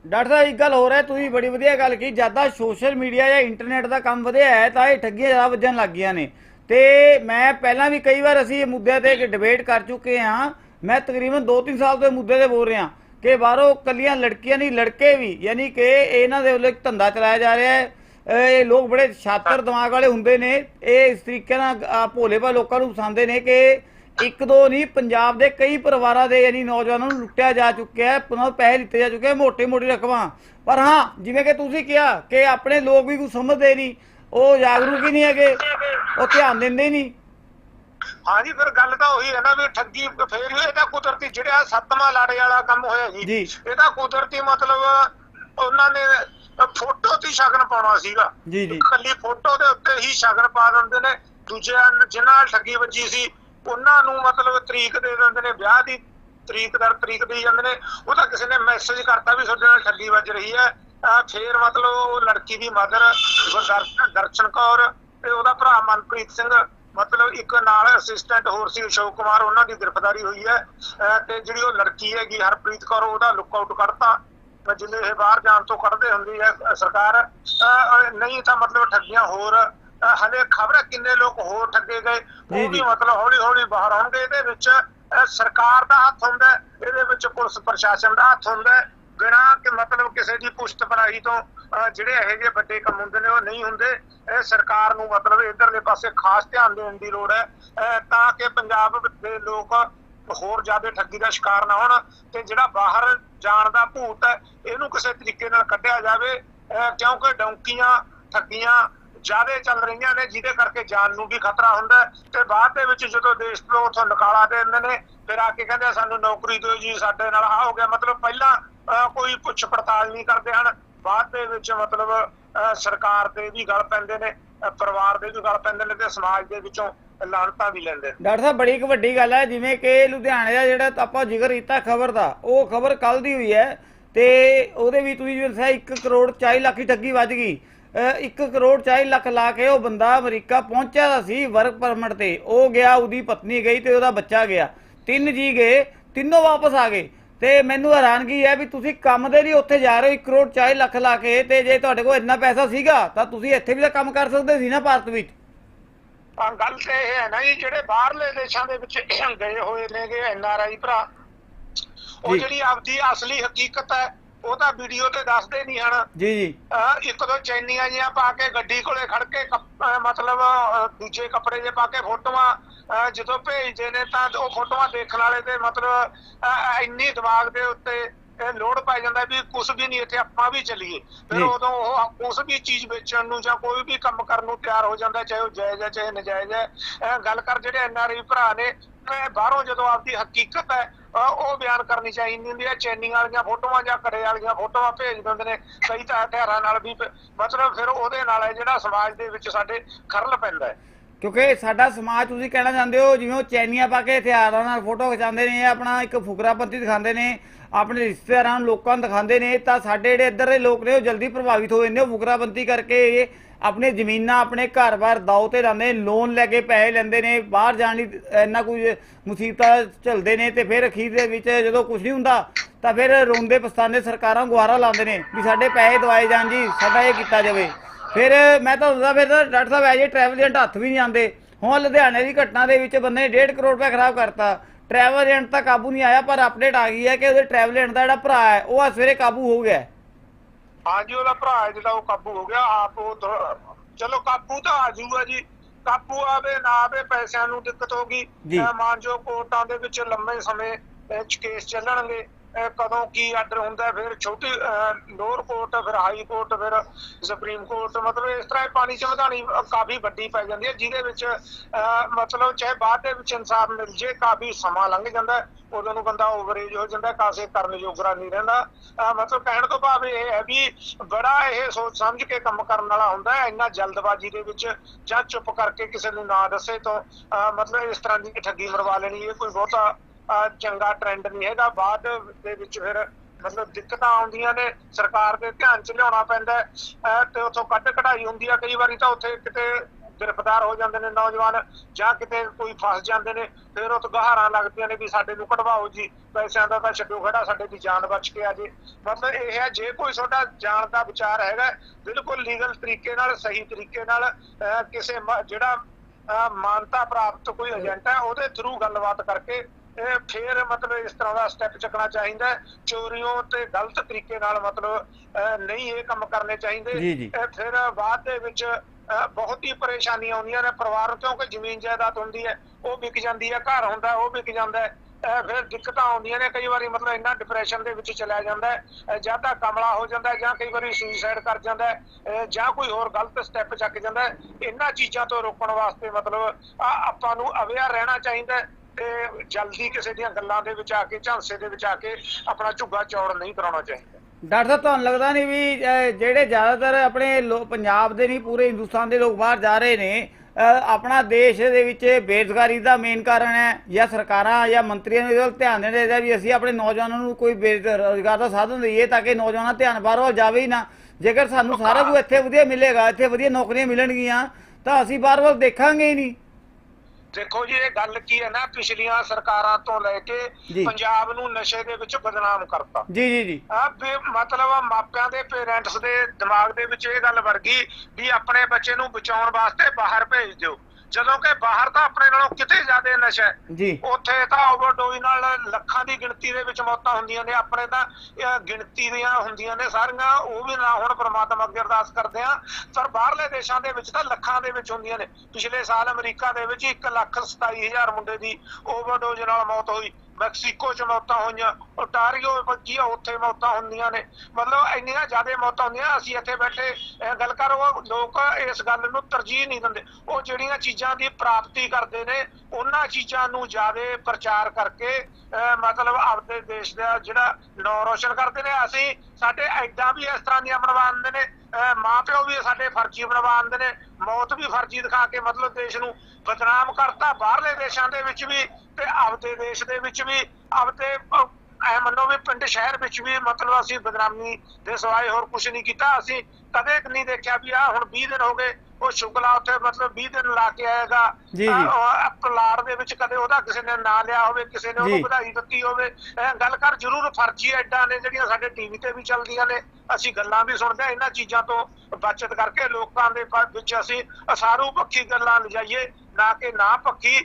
ਡਾਕਟਰ ਸਾਹਿਬ, ਇੱਕ ਗੱਲ ਹੋਰ ਹੈ, ਤੁਸੀਂ ਬੜੀ ਵਧੀਆ ਗੱਲ ਕੀ ਜ਼ਿਆਦਾ ਸੋਸ਼ਲ ਮੀਡੀਆ ਜਾਂ ਇੰਟਰਨੈਟ ਦਾ ਕੰਮ ਵਧਿਆ ਹੈ, ਤਾਂ ਇਹ ਠੱਗੀਆਂ ਜ਼ਿਆਦਾ ਵੱਜਣ ਲੱਗ ਗਈਆਂ ਨੇ। ਤੇ ਮੈਂ ਪਹਿਲਾਂ ਵੀ ਕਈ ਵਾਰ ਅਸੀਂ ਇਹ ਮੁੱਦਿਆਂ ਤੇ ਇੱਕ ਡਿਬੇਟ ਕਰ ਚੁੱਕੇ ਹਾਂ। ਮੈਂ ਤਕਰੀਬਨ 2-3 ਸਾਲ ਤੋਂ ਇਹ ਮੁੱਦੇ ਤੇ ਬੋਲ ਰਿਹਾ ਕਿ ਬਾਹਰੋਂ ਕੱਲੀਆਂ ਲੜਕੀਆਂ ਨਹੀਂ ਲੜਕੇ ਵੀ ਯਾਨੀ ਕਿ ਇਹਨਾਂ ਦੇ ਇੱਕ ਧੰਦਾ ਚਲਾਇਆ ਜਾ ਰਿਹਾ ਹੈ। ਇਹ ਲੋਕ ਬੜੇ ਛਾਤਰ ਦਿਮਾਗ ਵਾਲੇ ਹੁੰਦੇ ਨੇ। ਇਹ ਇਸ ਤਰੀਕੇ ਨਾਲ ਭੋਲੇ ਭਾਲੇ ਲੋਕਾਂ ਨੂੰ ਫਸਾਉਂਦੇ ਨੇ ਕਿ ਇੱਕ ਦੋ ਨਹੀਂ ਪੰਜਾਬ ਦੇ ਕਈ ਪਰਿਵਾਰਾਂ ਦੇ ਯਾਨੀ ਨੌਜਵਾਨਾਂ ਨੂੰ ਲੁੱਟਿਆ ਜਾ ਚੁੱਕਿਆ ਹੈ ਨੂੰ ਪੈਸੇ ਦਿੱਤੇ ਜਾ ਚੁੱਕੇ ਮੋਟੀ ਮੋਟੀ ਰਕਮਾਂ। ਪਰ ਹਾਂ ਜਿਵੇਂ ਕਿ ਤੁਸੀਂ ਕਿਹਾ ਕਿ ਆਪਣੇ ਲੋਕ ਵੀ ਕੁਝ ਸਮਝਦੇ ਨਹੀਂ। ਉਹ ਜਾਗਰੂਕ ਹੀ ਨਹੀਂ ਹੈਗੇ। ਉਹ ਧਿਆਨ ਦਿੰਦੇ ਹੀ ਨਹੀਂ। ਹਾਂਜੀ ਫਿਰ ਗੱਲ ਤਾਂ ਉਹੀ ਹੈ ਨਾ ਵੀ ਠੱਗੀ ਫੇਰ ਹੀ ਇਹ ਤਾਂ ਕੁਦਰਤੀ ਜਿਹੜਾ ਸੱਤਵਾਂ ਲਾੜੇ ਵਾਲਾ ਕੰਮ ਹੋਇਆ ਜੀ ਜੀ। ਇਹ ਤਾਂ ਕੁਦਰਤੀ ਮਤਲਬ ਉਹਨਾਂ ਨੇ ਫੋਟੋ ਤੇ ਸ਼ਗਨ ਪਾਉਣਾ ਸੀਗਾ। ਜੀ ਜੀ। ਇਕੱਲੀ ਫੋਟੋ ਦੇ ਉੱਤੇ ਹੀ ਸ਼ਗਨ ਪਾ ਦਿੰਦੇ ਨੇ। ਦੂਜਿਆਂ ਜਿਨ੍ਹਾਂ ਨਾਲ ਠੱਗੀ ਵੱਜੀ ਸੀ ਉਹਨਾਂ ਨੂੰ ਮਤਲਬ ਤਰੀਕ ਦੇ ਦਿੰਦੇ ਨੇ ਵਿਆਹ ਦੀ ਤਰੀਕ ਦਰ ਤਰੀਕ ਦੇ ਜਾਂਦੇ ਨੇ। ਉਹ ਤਾਂ ਕਿਸੇ ਨੇ ਮੈਸੇਜ ਕਰਤਾ ਵੀ ਤੁਹਾਡੇ ਨਾਲ ਠੱਗੀ ਵੱਜ ਰਹੀ ਹੈ। ਫੇਰ ਮਤਲਬ ਉਹ ਲੜਕੀ ਦੀ ਮਦਰ ਦਰਸ਼ਨ ਕੌਰ ਤੇ ਉਹਦਾ ਭਰਾ ਮਨਪ੍ਰੀਤ ਸਿੰਘ ਮਤਲਬ ਇੱਕ ਨਾਲ ਅਸਿਸਟੈਂਟ ਹੋਰ ਸੀ ਅਸ਼ੋਕ ਕੁਮਾਰ ਉਹਨਾਂ ਦੀ ਗ੍ਰਿਫਤਾਰੀ ਹੋਈ ਹੈ ਤੇ ਜਿਹੜੀ ਉਹ ਲੜਕੀ ਹੈਗੀ ਹਰਪ੍ਰੀਤ ਕੌਰ ਉਹਦਾ ਲੁੱਕ ਆਊਟ ਕੱਢਤਾ ਜਿਲੇ ਇਹ ਬਾਹਰ ਜਾਣ ਤੋਂ ਕੱਢਦੇ ਹੁੰਦੀ ਹੈ ਸਰਕਾਰ ਨਹੀਂ ਤਾਂ ਮਤਲਬ ਠੱਗੀਆਂ ਹੋਰ ਹਲੇ ਖਬਰ ਕਿੰਨੇ ਲੋਕ ਹੋਰ ਠੱਗੇ ਗਏ ਉਹ ਵੀ। ਮਤਲਬ ਹੌਲੀ ਹੌਲੀ ਬਾਹਰ ਆਉਣਗੇ ਇਹਦੇ ਵਿੱਚ ਸਰਕਾਰ ਦਾ ਹੱਥ ਹੁੰਦਾ ਇਹਦੇ ਵਿੱਚ ਪੁਲਿਸ ਪ੍ਰਸ਼ਾਸਨ ਦਾ ਹੱਥ ਹੁੰਦਾ। ਬਿਨਾਂ ਕਿ ਮਤਲਬ ਕਿਸੇ ਦੀ ਪੁਸ਼ਤ ਪਰਾਈ ਤੋਂ ਜਿਹੜੇ ਇਹੋ ਜਿਹੇ ਵੱਡੇ ਕੰਮ ਹੁੰਦੇ ਨੇ ਉਹ ਨਹੀਂ ਹੁੰਦੇ। ਇਹ ਸਰਕਾਰ ਨੂੰ ਮਤਲਬ ਇਧਰਲੇ ਪਾਸੇ ਖਾਸ ਧਿਆਨ ਦੇਣ ਦੀ ਲੋੜ ਹੈ ਅਹ, ਤਾਂ ਕਿ ਪੰਜਾਬ ਦੇ ਲੋਕ ਹੋਰ ਜ਼ਿਆਦਾ ਠੱਗੀ ਦਾ ਸ਼ਿਕਾਰ ਨਾ ਹੋਣ ਤੇ ਜਿਹੜਾ ਬਾਹਰ ਜਾਣ ਦਾ ਭੂਤ ਹੈ ਇਹਨੂੰ ਕਿਸੇ ਤਰੀਕੇ ਨਾਲ ਕੱਢਿਆ ਜਾਵੇ ਕਿਉਂਕਿ ਡੌਂਕੀਆਂ ਠੱਗੀਆਂ ਜ਼ਿਆਦਾ ਚੱਲ ਰਹੀਆਂ ਨੇ ਜਿਹਦੇ ਕਰਕੇ ਜਾਨ ਨੂੰ ਵੀ ਖਤਰਾ ਹੁੰਦਾ ਤੇ ਬਾਅਦ ਦੇ ਵਿੱਚ ਜਦੋਂ ਦੇਸ਼ ਤੋਂ ਉਥੋਂ ਨਿਕਾਲਾ ਦੇ ਦਿੰਦੇ ਨੇ ਫਿਰ ਆ ਕੇ ਕਹਿੰਦੇ ਸਾਨੂੰ ਨੌਕਰੀ ਦਿਓ ਜੀ ਸਾਡੇ ਨਾਲ ਆ ਹੋ ਗਿਆ। ਮਤਲਬ ਪਹਿਲਾਂ ਕੋਈ ਪੁੱਛ ਪੜਤਾਲ ਨਹੀਂ ਕਰਦੇ ਹਨ। ਬਾਅਦ ਦੇ ਵਿੱਚ ਮਤਲਬ ਸਰਕਾਰ ਦੇ ਵੀ ਗੱਲ ਪੈਂਦੇ ਨੇ ਪਰਿਵਾਰ ਦੇ ਵੀ ਗੱਲ ਪੈਂਦੇ ਨੇ ਤੇ ਸਮਾਜ ਦੇ ਵਿੱਚੋਂ ਲਾਨਤਾਂ ਵੀ ਲੈਂਦੇ ਡਾਕਟਰ ਸਾਹਿਬ, ਬੜੀ ਇੱਕ ਵੱਡੀ ਗੱਲ ਹੈ, ਜਿਵੇਂ ਕਿ ਲੁਧਿਆਣੇ ਦਾ ਜਿਹੜਾ ਆਪਾਂ ਜ਼ਿਕਰ ਕੀਤਾ ਖਬਰ ਦਾ, ਉਹ ਖਬਰ ਕੱਲ ਦੀ ਹੋਈ ਹੈ ਤੇ ਉਹਦੇ ਵੀ ਤੁਸੀਂ ਜਿਵੇਂ ਦੱਸਿਆ 1 ਕਰੋੜ 40 ਲੱਖ ਦੀ ਠੱਗੀ ਵੱਜ ਗਈ। 1 ਕਰੋੜ 40 ਲੱਖ ਲਾ ਕੇ ਉਹ ਬੰਦਾ ਅਮਰੀਕਾ ਪਹੁੰਚਿਆ ਦਾ ਸੀ, ਵਰਕ ਪਰਮਿਟ ਤੇ। ਉਹ ਗਿਆ, ਉਹਦੀ ਪਤਨੀ ਗਈ ਤੇ ਉਹਦਾ ਬੱਚਾ ਗਿਆ। ਤਿੰਨ ਜੀ ਗਏ, ਤਿੰਨੋਂ ਵਾਪਸ ਆ ਗਏ। ਤੇ ਮੈਨੂੰ ਹੈਰਾਨਗੀ ਹੈ ਵੀ ਤੁਸੀਂ ਕੰਮ ਦੇ ਲਈ ਉੱਥੇ ਜਾ ਰਹੇ ਹੋ 1 ਕਰੋੜ 40 ਲੱਖ ਲਾ ਕੇ ਤੇ ਜੇ ਤੁਹਾਡੇ ਕੋਲ ਇੰਨਾ ਪੈਸਾ ਸੀਗਾ ਤਾਂ ਤੁਸੀਂ ਇੱਥੇ ਵੀ ਤਾਂ ਕੰਮ ਕਰ ਸਕਦੇ ਸੀ ਨਾ ਭਾਰਤ ਵਿੱਚ ਤਾਂ ਗੱਲ ਤੇ ਇਹ ਹੈ ਨਾ ਜੀ ਜਿਹੜੇ ਬਾਹਰਲੇ ਦੇਸ਼ਾਂ ਦੇ ਵਿੱਚ ਗਏ ਹੋਏ ਨੇਗੇ ਐਨ ਆਰ ਆਈ ਭਰਾ ਉਹ। ਜਿਹੜੀ ਆਪਦੀ ਅਸਲੀ ਹਕੀਕਤ ਹੈ ਉਹ ਤਾਂ ਵੀਡੀਓ ਤੇ ਦੱਸਦੇ ਨਹੀਂ ਹਨ। ਜੀ ਜੀ। ਅਹ ਇੱਕ ਦੋ ਚੈਨੀਆਂ ਜੀਆਂ ਪਾ ਕੇ ਗੱਡੀ ਕੋਲੇ ਖੜ ਕੇ ਕੱਪ- ਅਹ ਮਤਲਬ ਅਹ ਦੂਜੇ ਕੱਪੜੇ ਜੇ ਪਾ ਕੇ ਫੋਟੋਆਂ ਅਹ ਜਦੋਂ ਭੇਜਦੇ ਨੇ ਤਾਂ ਉਹ ਫੋਟੋਆਂ ਦੇਖਣ ਵਾਲੇ ਤੇ ਮਤਲਬ ਅਹ ਇੰਨੀ ਦਿਮਾਗ ਦੇ ਉੱਤੇ ਇਹ ਲੋਡ ਪੈ ਜਾਂਦਾ ਵੀ ਕੁਝ ਵੀ ਨਹੀਂ ਇੱਥੇ ਆਪਾਂ ਵੀ ਚੱਲੀਏ। ਫਿਰ ਜੀ। ਉਦੋਂ ਉਹ ਉਸ ਵੀ ਚੀਜ਼ ਵੇਚਣ ਨੂੰ ਜਾਂ ਕੋਈ ਵੀ ਕੰਮ ਕਰਨ ਨੂੰ ਤਿਆਰ ਹੋ ਜਾਂਦਾ ਚਾਹੇ ਉਹ ਜਾਇਜ਼ ਹੈ ਚਾਹੇ ਨਜਾਇਜ਼ ਹੈ। ਅਹ ਗੱਲ ਕਰ ਜਿਹੜੇ ਐਨਆਰਆਈ ਭਰਾ ਨੇ ਅਹ ਬਾਹਰੋਂ ਜਦੋਂ ਆਪਦੀ ਹਕੀਕਤ ਹੈ ਉਹ ਬਿਆਨ ਕਰਨੀ ਚਾਹੀਦੀ ਹੁੰਦੀ ਹੈ। ਚੈਨਿੰਗ ਵਾਲੀਆਂ ਫੋਟੋਆਂ ਜਾਂ ਕੜੇ ਵਾਲੀਆਂ ਫੋਟੋਆਂ ਭੇਜ ਦਿੰਦੇ ਨੇ। ਕਈ ਤਾਂ ਹਥਿਆਰਾਂ ਨਾਲ ਵੀ ਮਤਲਬ ਫਿਰ ਉਹਦੇ ਨਾਲ ਹੈ ਜਿਹੜਾ ਸਮਾਜ ਦੇ ਵਿੱਚ ਸਾਡੇ ਖਰਲ ਪੈਂਦਾ ਹੈ। ਕਿਉਂਕਿ ਸਾਡਾ ਸਮਾਜ ਤੁਸੀਂ ਕਹਿਣਾ ਚਾਹੁੰਦੇ ਹੋ, ਜਿਵੇਂ ਉਹ ਚੈਨੀਆਂ ਪਾ ਕੇ ਹਥਿਆਰਾਂ ਨਾਲ ਫੋਟੋ ਖਿਚਾਉਂਦੇ ਨੇ, ਆਪਣਾ ਇੱਕ ਫੁਕਰਾਪੰਤੀ ਦਿਖਾਉਂਦੇ ਨੇ, ਆਪਣੇ ਰਿਸ਼ਤੇਦਾਰਾਂ ਨੂੰ ਲੋਕਾਂ ਨੂੰ ਦਿਖਾਉਂਦੇ ਨੇ, ਤਾਂ ਸਾਡੇ ਜਿਹੜੇ ਇੱਧਰ ਦੇ ਲੋਕ ਨੇ ਉਹ ਜਲਦੀ ਪ੍ਰਭਾਵਿਤ ਹੋ ਜਾਂਦੇ ਉਹ ਫੁਕਰਾਪੰਤੀ ਕਰਕੇ ਆਪਣੇ ਜ਼ਮੀਨਾਂ, ਆਪਣੇ ਘਰ-ਬਾਰ ਦਾਅ ਤੇ ਲਾਉਂਦੇ ਨੇ ਲੋਨ ਲੈ ਕੇ ਪੈਸੇ ਲੈਂਦੇ ਨੇ, ਬਾਹਰ ਜਾਣ ਲਈ ਇੰਨਾ ਕੁਝ ਮੁਸੀਬਤਾਂ ਝੱਲਦੇ ਨੇ ਤੇ ਫਿਰ ਅਖੀਰ ਦੇ ਵਿੱਚ ਜਦੋਂ ਕੁਝ ਨਹੀਂ ਹੁੰਦਾ, ਤਾਂ ਫਿਰ ਰੋਂਦੇ ਪਛਤਾਉਂਦੇ ਸਰਕਾਰਾਂ ਗੁਹਾਰਾ ਲਾਉਂਦੇ ਨੇ ਵੀ ਸਾਡੇ ਪੈਸੇ ਦਵਾਏ ਜਾਣ ਜੀ, ਸਾਡਾ ਇਹ ਕੀਤਾ ਜਾਵੇ। ਫਿਰ ਮੈਂ ਤਾਂ ਦੱਸਦਾ ਫਿਰ ਤਾਂ ਡਾਕਟਰ ਸਾਹਿਬ ਐਜੇ ਟਰੈਵਲ ਏਜੰਟ ਹੱਥ ਵੀ ਨਹੀਂ ਆਉਂਦੇ। ਹੁਣ ਲੁਧਿਆਣੇ ਦੀ ਘਟਨਾ ਦੇ ਵਿੱਚ ਬੰਦੇ ਨੇ 1.5 ਕਰੋੜ ਰੁਪਏ ਖਰਾਬ ਕਰਤਾ। ਟਰੈਵਲ ਏਜੰਟ ਤਾਂ ਕਾਬੂ ਨਹੀਂ ਆਇਆ ਪਰ ਅਪਡੇਟ ਆ ਗਈ ਹੈ ਕਿ ਉਹਦੇ ਟਰੈਵਲ ਏਜੰਟ ਦਾ ਜਿਹੜਾ ਭਰਾ ਹੈ ਉਹ ਅੱਜ ਸਵੇਰੇ ਕਾਬੂ ਹੋ ਗਿਆ। ਹਾਂਜੀ ਉਹਦਾ ਭਰਾ ਹੈ ਜਿਹੜਾ ਉਹ ਕਾਬੂ ਹੋ ਗਿਆ ਆਪ ਉਹ ਚਲੋ ਕਾਬੂ ਤਾਂ ਆ ਜਾਊਗਾ ਜੀ। ਕਾਬੂ ਆਵੇ ਨਾ ਆਵੇ ਪੈਸਿਆਂ ਨੂੰ ਦਿੱਕਤ ਹੋਗੀ ਜੀ। ਮਾਨਜੋ ਕੋਰਟਾਂ ਦੇ ਵਿੱਚ ਲੰਮੇ ਸਮੇਂ ਕੇਸ ਚੱਲਣਗੇ। ਕਦੋਂ ਕੀ ਆਰਡਰ ਹੁੰਦਾ ਫਿਰ ਛੋਟੀ ਲੋਅਰ ਕੋਰਟ ਫਿਰ ਹਾਈ ਕੋਰਟ ਫਿਰ ਸੁਪਰੀਮ ਕੋਰਟ ਮਤਲਬ ਇਸ ਤਰ੍ਹਾਂ ਪਾਣੀ ਚ ਵਧਾਣੀ ਕਾਫੀ ਵੱਡੀ ਪੈ ਜਾਂਦੀ ਹੈ ਜਿਹਦੇ ਵਿੱਚ ਮਤਲਬ ਚਾਹੇ ਬਾਅਦ ਦੇ ਵਿੱਚ ਇਨਸਾਫ ਮਿਲ ਜੇ ਕਾਫੀ ਸਮਾਂ ਲੰਘ ਜਾਂਦਾ ਉਦੋਂ ਨੂੰ ਬੰਦਾ ਓਵਰੇਜ ਹੋ ਜਾਂਦਾ ਕਾਸੇ ਕਰਨ ਯੋਗਰਾ ਨਹੀਂ ਰਹਿੰਦਾ। ਅਹ, ਮਤਲਬ ਕਹਿਣ ਤੋਂ ਭਾਵ ਇਹ ਹੈ ਵੀ ਬੜਾ ਇਹ ਸੋਚ ਸਮਝ ਕੇ ਕੰਮ ਕਰਨ ਵਾਲਾ ਹੁੰਦਾ ਹੈ ਇੰਨਾ ਜਲਦਬਾਜ਼ੀ ਦੇ ਵਿੱਚ ਜਾਂ ਚੁੱਪ ਕਰਕੇ ਕਿਸੇ ਨੂੰ ਨਾ ਦੱਸੇ ਤੋਂ ਅਹ, ਮਤਲਬ ਇਸ ਤਰ੍ਹਾਂ ਦੀ ਠੱਗੀ ਮਰਵਾ ਲੈਣੀ ਇਹ ਕੋਈ ਬਹੁਤਾ ਚੰਗਾ ਟ੍ਰੈਂਡ ਨਹੀਂ ਹੈਗਾ। ਬਾਅਦ ਦੇ ਵਿੱਚ ਫਿਰ ਮਤਲਬ ਦਿੱਕਤਾਂ ਆਉਂਦੀਆਂ ਨੇ। ਸਰਕਾਰ ਦੇ ਧਿਆਨ ਚ ਲਿਆਉਣਾ ਪੈਂਦਾ ਤੇ ਉੱਥੋਂ ਕੱਢ ਕਢਾਈ ਹੁੰਦੀ ਆ। ਕਈ ਵਾਰੀ ਤਾਂ ਉੱਥੇ ਕਿਤੇ ਗ੍ਰਿਫਤਾਰ ਹੋ ਜਾਂਦੇ ਨੇ ਨੌਜਵਾਨ ਜਾਂ ਕਿਤੇ ਕੋਈ ਫਸ ਜਾਂਦੇ ਨੇ। ਫਿਰ ਉਹ ਗਹਾਰਾਂ ਲੱਗਦੀਆਂ ਨੇ ਵੀ ਸਾਡੇ ਨੂੰ ਕਢਵਾਓ ਜੀ। ਪੈਸਿਆਂ ਦਾ ਤਾਂ ਛੱਡੋ ਖੜਾ, ਸਾਡੇ ਦੀ ਜਾਨ ਬਚ ਕੇ ਆ ਜੇ। ਮਤਲਬ ਇਹ ਹੈ, ਜੇ ਕੋਈ ਤੁਹਾਡਾ ਜਾਨ ਦਾ ਵਿਚਾਰ ਹੈਗਾ, ਬਿਲਕੁਲ ਲੀਗਲ ਤਰੀਕੇ ਨਾਲ, ਸਹੀ ਤਰੀਕੇ ਨਾਲ ਕਿਸੇ ਜਿਹੜਾ ਮਾਨਤਾ ਪ੍ਰਾਪਤ ਕੋਈ ਏਜੰਟ ਹੈ, ਉਹਦੇ ਥਰੂ ਗੱਲਬਾਤ ਕਰਕੇ ਇਹ ਫੇਰ ਮਤਲਬ ਇਸ ਤਰ੍ਹਾਂ ਦਾ ਸਟੈਪ ਚੱਕਣਾ ਚਾਹੀਦਾ ਹੈ। ਚੋਰੀਆਂ ਤੇ ਗਲਤ ਤਰੀਕੇ ਨਾਲ ਮਤਲਬ ਨਹੀਂ ਇਹ ਕੰਮ ਕਰਨੇ ਚਾਹੀਦੇ। ਇਹ ਫਿਰ ਬਾਅਦ ਦੇ ਵਿੱਚ ਬਹੁਤ ਹੀ ਪਰੇਸ਼ਾਨੀਆਂ ਆਉਂਦੀਆਂ ਨੇ। ਪਰਿਵਾਰ ਕਿਉਂਕਿ ਜ਼ਮੀਨ ਜਾਇਦਾਦ ਹੁੰਦੀ ਹੈ ਉਹ ਵਿਕ ਜਾਂਦੀ ਹੈ। ਘਰ ਹੁੰਦਾ ਉਹ ਵਿਕ ਜਾਂਦਾ ਹੈ। ਫਿਰ ਦਿੱਕਤਾਂ ਆਉਂਦੀਆਂ ਨੇ। ਕਈ ਵਾਰੀ ਮਤਲਬ ਇੰਨਾ ਡਿਪਰੈਸ਼ਨ ਦੇ ਵਿੱਚ ਚਲਾ ਜਾਂਦਾ ਜਾਂ ਤਾਂ ਕਮਲਾ ਹੋ ਜਾਂਦਾ ਜਾਂ ਕਈ ਵਾਰੀ ਸੁਸਾਈਡ ਕਰ ਜਾਂਦਾ ਜਾਂ ਕੋਈ ਹੋਰ ਗਲਤ ਸਟੈਪ ਚੱਕ ਜਾਂਦਾ ਇਹਨਾਂ ਚੀਜ਼ਾਂ ਤੋਂ ਰੋਕਣ ਵਾਸਤੇ ਮਤਲਬ ਆਪਾਂ ਨੂੰ ਅਵੇਅਰ ਰਹਿਣਾ ਚਾਹੀਦਾ ਤੇ ਜਲਦੀ ਕਿਸੇ ਦੀਆਂ ਗੱਲਾਂ ਦੇ ਵਿੱਚ ਆ ਕੇ ਝਾਂਸੇ ਦੇ ਵਿੱਚ ਆ ਕੇ ਆਪਣਾ ਝੁੱਗਾ ਚੌੜ ਨਹੀਂ ਕਰਾਉਣਾ ਚਾਹੀਦਾ। ਡਾਕਟਰ ਸਾਹਿਬ ਤੁਹਾਨੂੰ ਲੱਗਦਾ ਨਹੀਂ ਵੀ ਅਹ, ਜਿਹੜੇ ਜ਼ਿਆਦਾਤਰ ਆਪਣੇ ਲੋ- ਪੰਜਾਬ ਦੇ ਨਹੀਂ ਪੂਰੇ ਹਿੰਦੁਸਤਾਨ ਦੇ ਲੋਕ ਬਾਹਰ ਜਾ ਰਹੇ ਨੇ ਅਹ, ਆਪਣਾ ਦੇਸ਼ ਦੇ ਵਿੱਚ ਬੇਰੁਜ਼ਗਾਰੀ ਦਾ ਮੇਨ ਕਾਰਨ ਹੈ ਜਾਂ ਸਰਕਾਰਾਂ ਜਾਂ ਮੰਤਰੀਆਂ ਨੂੰ ਇਹਦੇ ਵੱਲ ਧਿਆਨ ਦੇਣਾ ਚਾਹੀਦਾ ਵੀ ਅਸੀਂ ਆਪਣੇ ਨੌਜਵਾਨਾਂ ਨੂੰ ਕੋਈ ਬੇਰੁਜ਼ਗਾਰ ਦਾ ਸਾਧਨ ਦਈਏ ਤਾਂ ਕਿ ਨੌਜਵਾਨਾਂ ਦਾ ਧਿਆਨ ਬਾਹਰ ਵੱਲ ਜਾਵੇ ਹੀ ਨਾ। ਜੇਕਰ ਸਾਨੂੰ ਸਾਰਾ ਕੁਝ ਇੱਥੇ ਵਧੀਆ ਮਿਲੇਗਾ ਇੱਥੇ ਵਧੀਆ ਨੌਕਰੀਆਂ ਮਿਲਣਗੀਆਂ ਤਾਂ ਅਸੀਂ ਬਾਹਰ ਵੱਲ ਦੇਖਾਂਗੇ ਹੀ ਨਹੀਂ। ਦੇਖੋ ਜੀ ਇਹ ਗੱਲ ਕੀ ਹੈ ਨਾ ਪਿਛਲੀਆਂ ਸਰਕਾਰਾਂ ਤੋਂ ਲੈ। ਕੇ ਪੰਜਾਬ ਨੂੰ ਨਸ਼ੇ ਦੇ ਵਿੱਚ ਬਦਨਾਮ ਕਰਤਾ। ਜੀ ਜੀ ਜੀ। ਆ ਮਤਲਬ ਮਾਪਿਆਂ ਦੇ ਪੇਰੈਂਟਸ ਦੇ ਦਿਮਾਗ ਦੇ ਵਿੱਚ ਇਹ ਗੱਲ ਵਰਗੀ ਵੀ ਆਪਣੇ ਬੱਚੇ ਨੂੰ ਬਚਾਉਣ ਵਾਸਤੇ ਬਾਹਰ ਭੇਜ ਦਿਓ। ਜਦੋਂ ਕਿ ਬਾਹਰ ਤਾਂ ਆਪਣੇ ਨਾਲੋਂ ਕਿਤੇ ਜ਼ਿਆਦਾ ਨਸ਼ਾ ਹੈ। ਜੀ। ਉੱਥੇ ਤਾਂ ਓਵਰਡੋਜ਼ ਨਾਲ ਲੱਖਾਂ ਦੀ ਗਿਣਤੀ ਦੇ ਵਿੱਚ ਮੌਤਾਂ ਹੁੰਦੀਆਂ ਨੇ। ਆਪਣੇ ਤਾਂ ਗਿਣਤੀ ਦੀਆਂ ਹੁੰਦੀਆਂ ਨੇ ਸਾਰੀਆਂ ਉਹ ਵੀ ਨਾ ਹੁਣ ਪ੍ਰਮਾਤਮਾ ਅੱਗੇ ਅਰਦਾਸ ਕਰਦੇ ਆ ਪਰ ਬਾਹਰਲੇ ਦੇਸ਼ਾਂ ਦੇ ਵਿੱਚ ਤਾਂ ਲੱਖਾਂ ਦੇ ਵਿੱਚ ਹੁੰਦੀਆਂ ਨੇ। ਪਿਛਲੇ ਸਾਲ ਅਮਰੀਕਾ ਦੇ ਵਿੱਚ 1 ਲੱਖ 27 ਹਜ਼ਾਰ ਮੁੰਡੇ ਦੀ ਓਵਰਡੋਜ਼ ਨਾਲ ਮੌਤ ਹੋਈ। ਮੈਕਸੀਕੋ 'ਚ ਮੌਤਾਂ ਹੋਈਆਂ, ਓਟਾਰੀਓ ਵਿੱਚ ਆ ਉੱਥੇ ਮੌਤਾਂ ਹੁੰਦੀਆਂ ਨੇ। ਮਤਲਬ ਇੰਨੀਆਂ ਜ਼ਿਆਦਾ ਮੌਤਾਂ ਹੁੰਦੀਆਂ, ਅਸੀਂ ਇੱਥੇ ਬੈਠੇ, ਇਹ ਗੱਲ ਕਰ, ਉਹ ਲੋਕ ਇਸ ਗੱਲ ਨੂੰ ਤਰਜੀਹ ਨਹੀਂ ਦਿੰਦੇ। ਉਹ ਜਿਹੜੀਆਂ ਚੀਜ਼ਾਂ ਦੀ ਪ੍ਰਾਪਤੀ ਕਰਦੇ ਨੇ, ਉਹਨਾਂ ਚੀਜ਼ਾਂ ਨੂੰ ਜ਼ਿਆਦਾ ਪ੍ਰਚਾਰ ਕਰਕੇ, ਅਹ ਮਤਲਬ ਆਪਦੇ ਦੇਸ਼ ਦਾ ਜਿਹੜਾ ਨਾਂ ਰੋਸ਼ਨ ਕਰਦੇ ਨੇ, ਅਸੀਂ ਸਾਡੇ ਐਦਾਂ ਵੀ ਇਸ ਤਰ੍ਹਾਂ ਦੀਆਂ ਬਣਵਾਉਂਦੇ ਨੇ ਅਹ ਮਾਂ ਪਿਓ ਵੀ ਸਾਡੇ ਫਰਜ਼ੀ ਬਣਵਾਉਂਦੇ ਨੇ ਮੌਤ ਵੀ ਫਰਜ਼ੀ ਦਿਖਾ ਕੇ ਮਤਲਬ ਦੇਸ਼ ਨੂੰ ਬਦਨਾਮ ਕਰਤਾ ਬਾਹਰਲੇ ਦੇਸ਼ਾਂ ਦੇ ਵਿੱਚ ਵੀ ਤੇ ਆਪਦੇ ਦੇਸ਼ ਦੇ ਵਿੱਚ ਵੀ ਆਪਦੇ ਅਹ, ਐ ਮੰਨੋ ਵੀ ਪਿੰਡ ਸ਼ਹਿਰ ਵਿੱਚ ਵੀ ਮਤਲਬ ਅਸੀਂ ਬਦਨਾਮੀ ਦੇ ਸਵਾਏ ਹੋਰ ਕੁਝ ਨਹੀਂ ਕੀਤਾ। ਅਸੀਂ ਕਦੇ ਨਹੀਂ ਦੇਖਿਆ ਵੀ ਆ ਹੁਣ 20 ਦਿਨ ਹੋ ਗਏ ਉਹ ਸ਼ੁਕਲਾ ਉੱਥੇ ਮਤਲਬ 20 ਦਿਨ ਲਾ ਕੇ ਆਏਗਾ ਜੀ, ਜੀ। ਪਲਾੜ ਦੇ ਵਿੱਚ ਕਦੇ ਉਹਦਾ ਕਿਸੇ ਨੇ ਨਾਂ ਲਿਆ ਹੋਵੇ ਕਿਸੇ ਨੇ ਉਹਨੂੰ। ਵਧਾਈ ਦਿੱਤੀ ਹੋਵੇ ਗੱਲ ਕਰ ਜ਼ਰੂਰ ਫਰਜ਼ੀ ਐਡਾਂ ਨੇ ਜਿਹੜੀਆਂ ਸਾਡੇ ਟੀਵੀ ਤੇ ਵੀ ਚੱਲਦੀਆਂ ਨੇ ਅਸੀਂ ਗੱਲਾਂ ਵੀ ਸੁਣਦੇ ਹਾਂ ਇਹਨਾਂ ਚੀਜ਼ਾਂ ਤੋਂ ਬਚਤ ਕਰਕੇ ਲੋਕਾਂ ਦੇ ਵਿੱਚ ਅਸੀਂ ਅਸਾਰੂ ਪੱਖੀ ਗੱਲਾਂ ਲਿਜਾਈਏ ਨਾ ਕਿ ਨਾ ਪੱਖੀ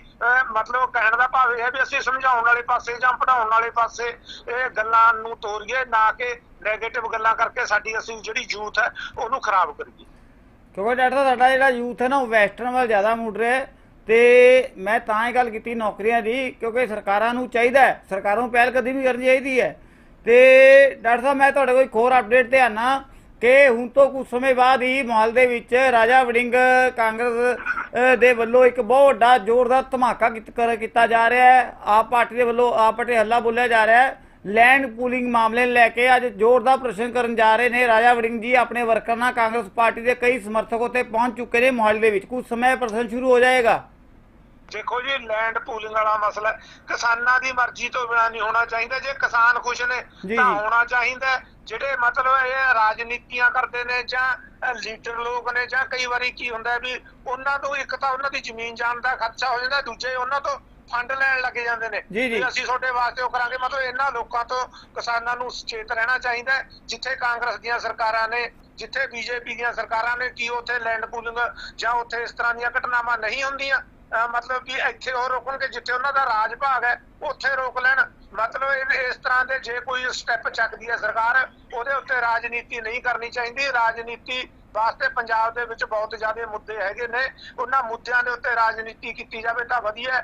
ਮਤਲਬ ਕਹਿਣ ਦਾ ਭਾਵ ਇਹ ਹੈ ਵੀ ਅਸੀਂ ਸਮਝਾਉਣ ਵਾਲੇ ਪਾਸੇ ਜਾਂ ਪੜਾਉਣ ਵਾਲੇ ਪਾਸੇ ਇਹ ਗੱਲਾਂ ਨੂੰ ਤੋਰੀਏ ਨਾ ਕਿ ਨੈਗੇਟਿਵ ਗੱਲਾਂ ਕਰਕੇ ਸਾਡੀ ਅਸੀਂ ਜਿਹੜੀ ਯੂਥ ਹੈ ਉਹਨੂੰ ਖਰਾਬ ਕਰੀਏ ਕਿਉਂਕਿ ਡਾਕਟਰ ਸਾਹਿਬ, ਸਾਡਾ ਜਿਹੜਾ ਯੂਥ ਹੈ ਨਾ, ਉਹ ਵੈਸਟਰਨ ਵੱਲ ਜ਼ਿਆਦਾ ਮੁੜ ਰਿਹਾ ਹੈ। ਤੇ ਮੈਂ ਤਾਂ ਇਹ ਗੱਲ ਕੀਤੀ ਨੌਕਰੀਆਂ ਦੀ, ਕਿਉਂਕਿ ਸਰਕਾਰਾਂ ਨੂੰ ਚਾਹੀਦਾ ਹੈ, ਸਰਕਾਰਾਂ ਨੂੰ ਪਹਿਲ ਕਦੀ ਵੀ ਕਰਨੀ ਚਾਹੀਦੀ ਹੈ। ਤੇ ਡਾਕਟਰ ਸਾਹਿਬ, ਮੈਂ ਤੁਹਾਡੇ ਕੋਲ ਇੱਕ ਹੋਰ ਅਪਡੇਟ ਤੇ ਆਨਾ ਕਿ ਹੁਣ ਤੋਂ ਕੁਝ ਸਮੇਂ ਬਾਅਦ ਹੀ ਮਾਹੌਲ ਦੇ ਵਿੱਚ ਰਾਜਾ ਵੜਿੰਗ ਕਾਂਗਰਸ ਦੇ ਵੱਲੋਂ ਇੱਕ ਬਹੁਤ ਵੱਡਾ ਜ਼ੋਰਦਾਰ ਧਮਾਕਾ ਕੀਤ- ਕੀਤਾ ਜਾ ਰਿਹਾ ਹੈ। ਆਪ ਪਾਰਟੀ ਦੇ ਵੱਲੋਂ, ਆਪ ਪਾਰਟੀ ਹੱਲਾ ਬੋਲਿਆ ਜਾ ਰਿਹਾ ਹੈ। ਲੈਂਡ ਪੂਲਿੰਗ ਮਾਮਲੇ ਲੈ ਕੇ ਅੱਜ ਜ਼ੋਰਦਾਰ ਪ੍ਰਸ਼ਨ ਕਰਨ ਜਾ ਰਹੇ ਨੇ ਰਾਜਾ ਵੜਿੰਗ ਜੀ ਆਪਣੇ ਵਰਕਰ ਨਾਲ ਕਾਂਗਰਸ ਪਾਰਟੀ ਦੇ ਕਈ ਸਮਰਥਕ ਉੱਤੇ ਪਹੁੰਚ ਚੁੱਕੇ ਨੇ ਮਾਹੌਲ ਦੇ ਵਿੱਚ ਕੁਝ ਸਮੇਂ ਪ੍ਰਸ਼ਨ ਸ਼ੁਰੂ ਹੋ ਜਾਏਗਾ ਦੇਖੋ ਜੀ ਲੈਂਡ ਪੂਲਿੰਗ ਵਾਲਾ ਮਸਲਾ। ਕਿਸਾਨਾਂ ਦੀ ਮਰਜ਼ੀ ਤੋਂ ਬਿਨਾਂ ਨਹੀਂ ਹੋਣਾ ਚਾਹੀਦਾ ਜੇ ਕਿਸਾਨ ਖੁਸ਼ ਨੇ ਤਾਂ। ਹੋਣਾ ਚਾਹੀਦਾ। ਜਿਹੜੇ ਮਤਲਬ ਇਹ ਰਾਜਨੀਤੀਆਂ ਕਰਦੇ ਨੇ ਜਾਂ ਲੀਡਰ ਲੋਕ ਨੇ ਜਾਂ ਕਈ ਵਾਰੀ ਕੀ ਹੁੰਦਾ ਵੀ ਉਹਨਾਂ ਤੋਂ ਇੱਕ ਤਾਂ ਉਹਨਾਂ ਦੀ ਜ਼ਮੀਨ ਜਾਣ ਦਾ ਖਰਚਾ ਹੋ ਜਾਂਦਾ ਦੂਜੇ ਉਹਨਾਂ ਤੋਂ ਫੰਡ ਲੈਣ ਲੱਗੇ ਜਾਂਦੇ ਨੇ। ਵੀ ਅਸੀਂ ਤੁਹਾਡੇ ਵਾਸਤੇ ਉਹ ਕਰਾਂਗੇ ਮਤਲਬ ਇਹਨਾਂ ਲੋਕਾਂ ਤੋਂ ਕਿਸਾਨਾਂ ਨੂੰ ਸੁਚੇਤ ਰਹਿਣਾ ਚਾਹੀਦਾ ਹੈ। ਜਿੱਥੇ ਕਾਂਗਰਸ ਦੀਆਂ ਸਰਕਾਰਾਂ ਨੇ ਜਿੱਥੇ ਬੀਜੇਪੀ ਦੀਆਂ ਸਰਕਾਰਾਂ ਨੇ ਕੀ ਉੱਥੇ ਲੈਂਡ ਪੂਲਿੰਗ ਜਾਂ ਉੱਥੇ ਇਸ ਤਰ੍ਹਾਂ ਦੀਆਂ ਘਟਨਾਵਾਂ ਨਹੀਂ ਹੁੰਦੀਆਂ ਅਹ ਮਤਲਬ ਕਿ ਇੱਥੇ ਉਹ ਰੋਕਣਗੇ ਜਿੱਥੇ ਉਹਨਾਂ ਦਾ ਰਾਜ ਭਾਗ ਹੈ ਉੱਥੇ ਰੋਕ ਲੈਣ ਮਤਲਬ ਇਹ- ਇਸ ਤਰ੍ਹਾਂ ਦੇ ਜੇ ਕੋਈ ਸਟੈਪ ਚੱਕਦੀ ਹੈ ਸਰਕਾਰ ਉਹਦੇ ਉੱਤੇ ਰਾਜਨੀਤੀ ਨਹੀਂ ਕਰਨੀ ਚਾਹੀਦੀ ਰਾਜਨੀਤੀ ਵਾਸਤੇ ਪੰਜਾਬ ਦੇ ਵਿੱਚ ਬਹੁਤ ਜ਼ਿਆਦਾ ਮੁੱਦੇ ਹੈਗੇ ਨੇ। ਉਹਨਾਂ ਮੁੱਦਿਆਂ ਦੇ ਉੱਤੇ ਰਾਜਨੀਤੀ ਕੀਤੀ ਜਾਵੇ ਤਾਂ ਵਧੀਆ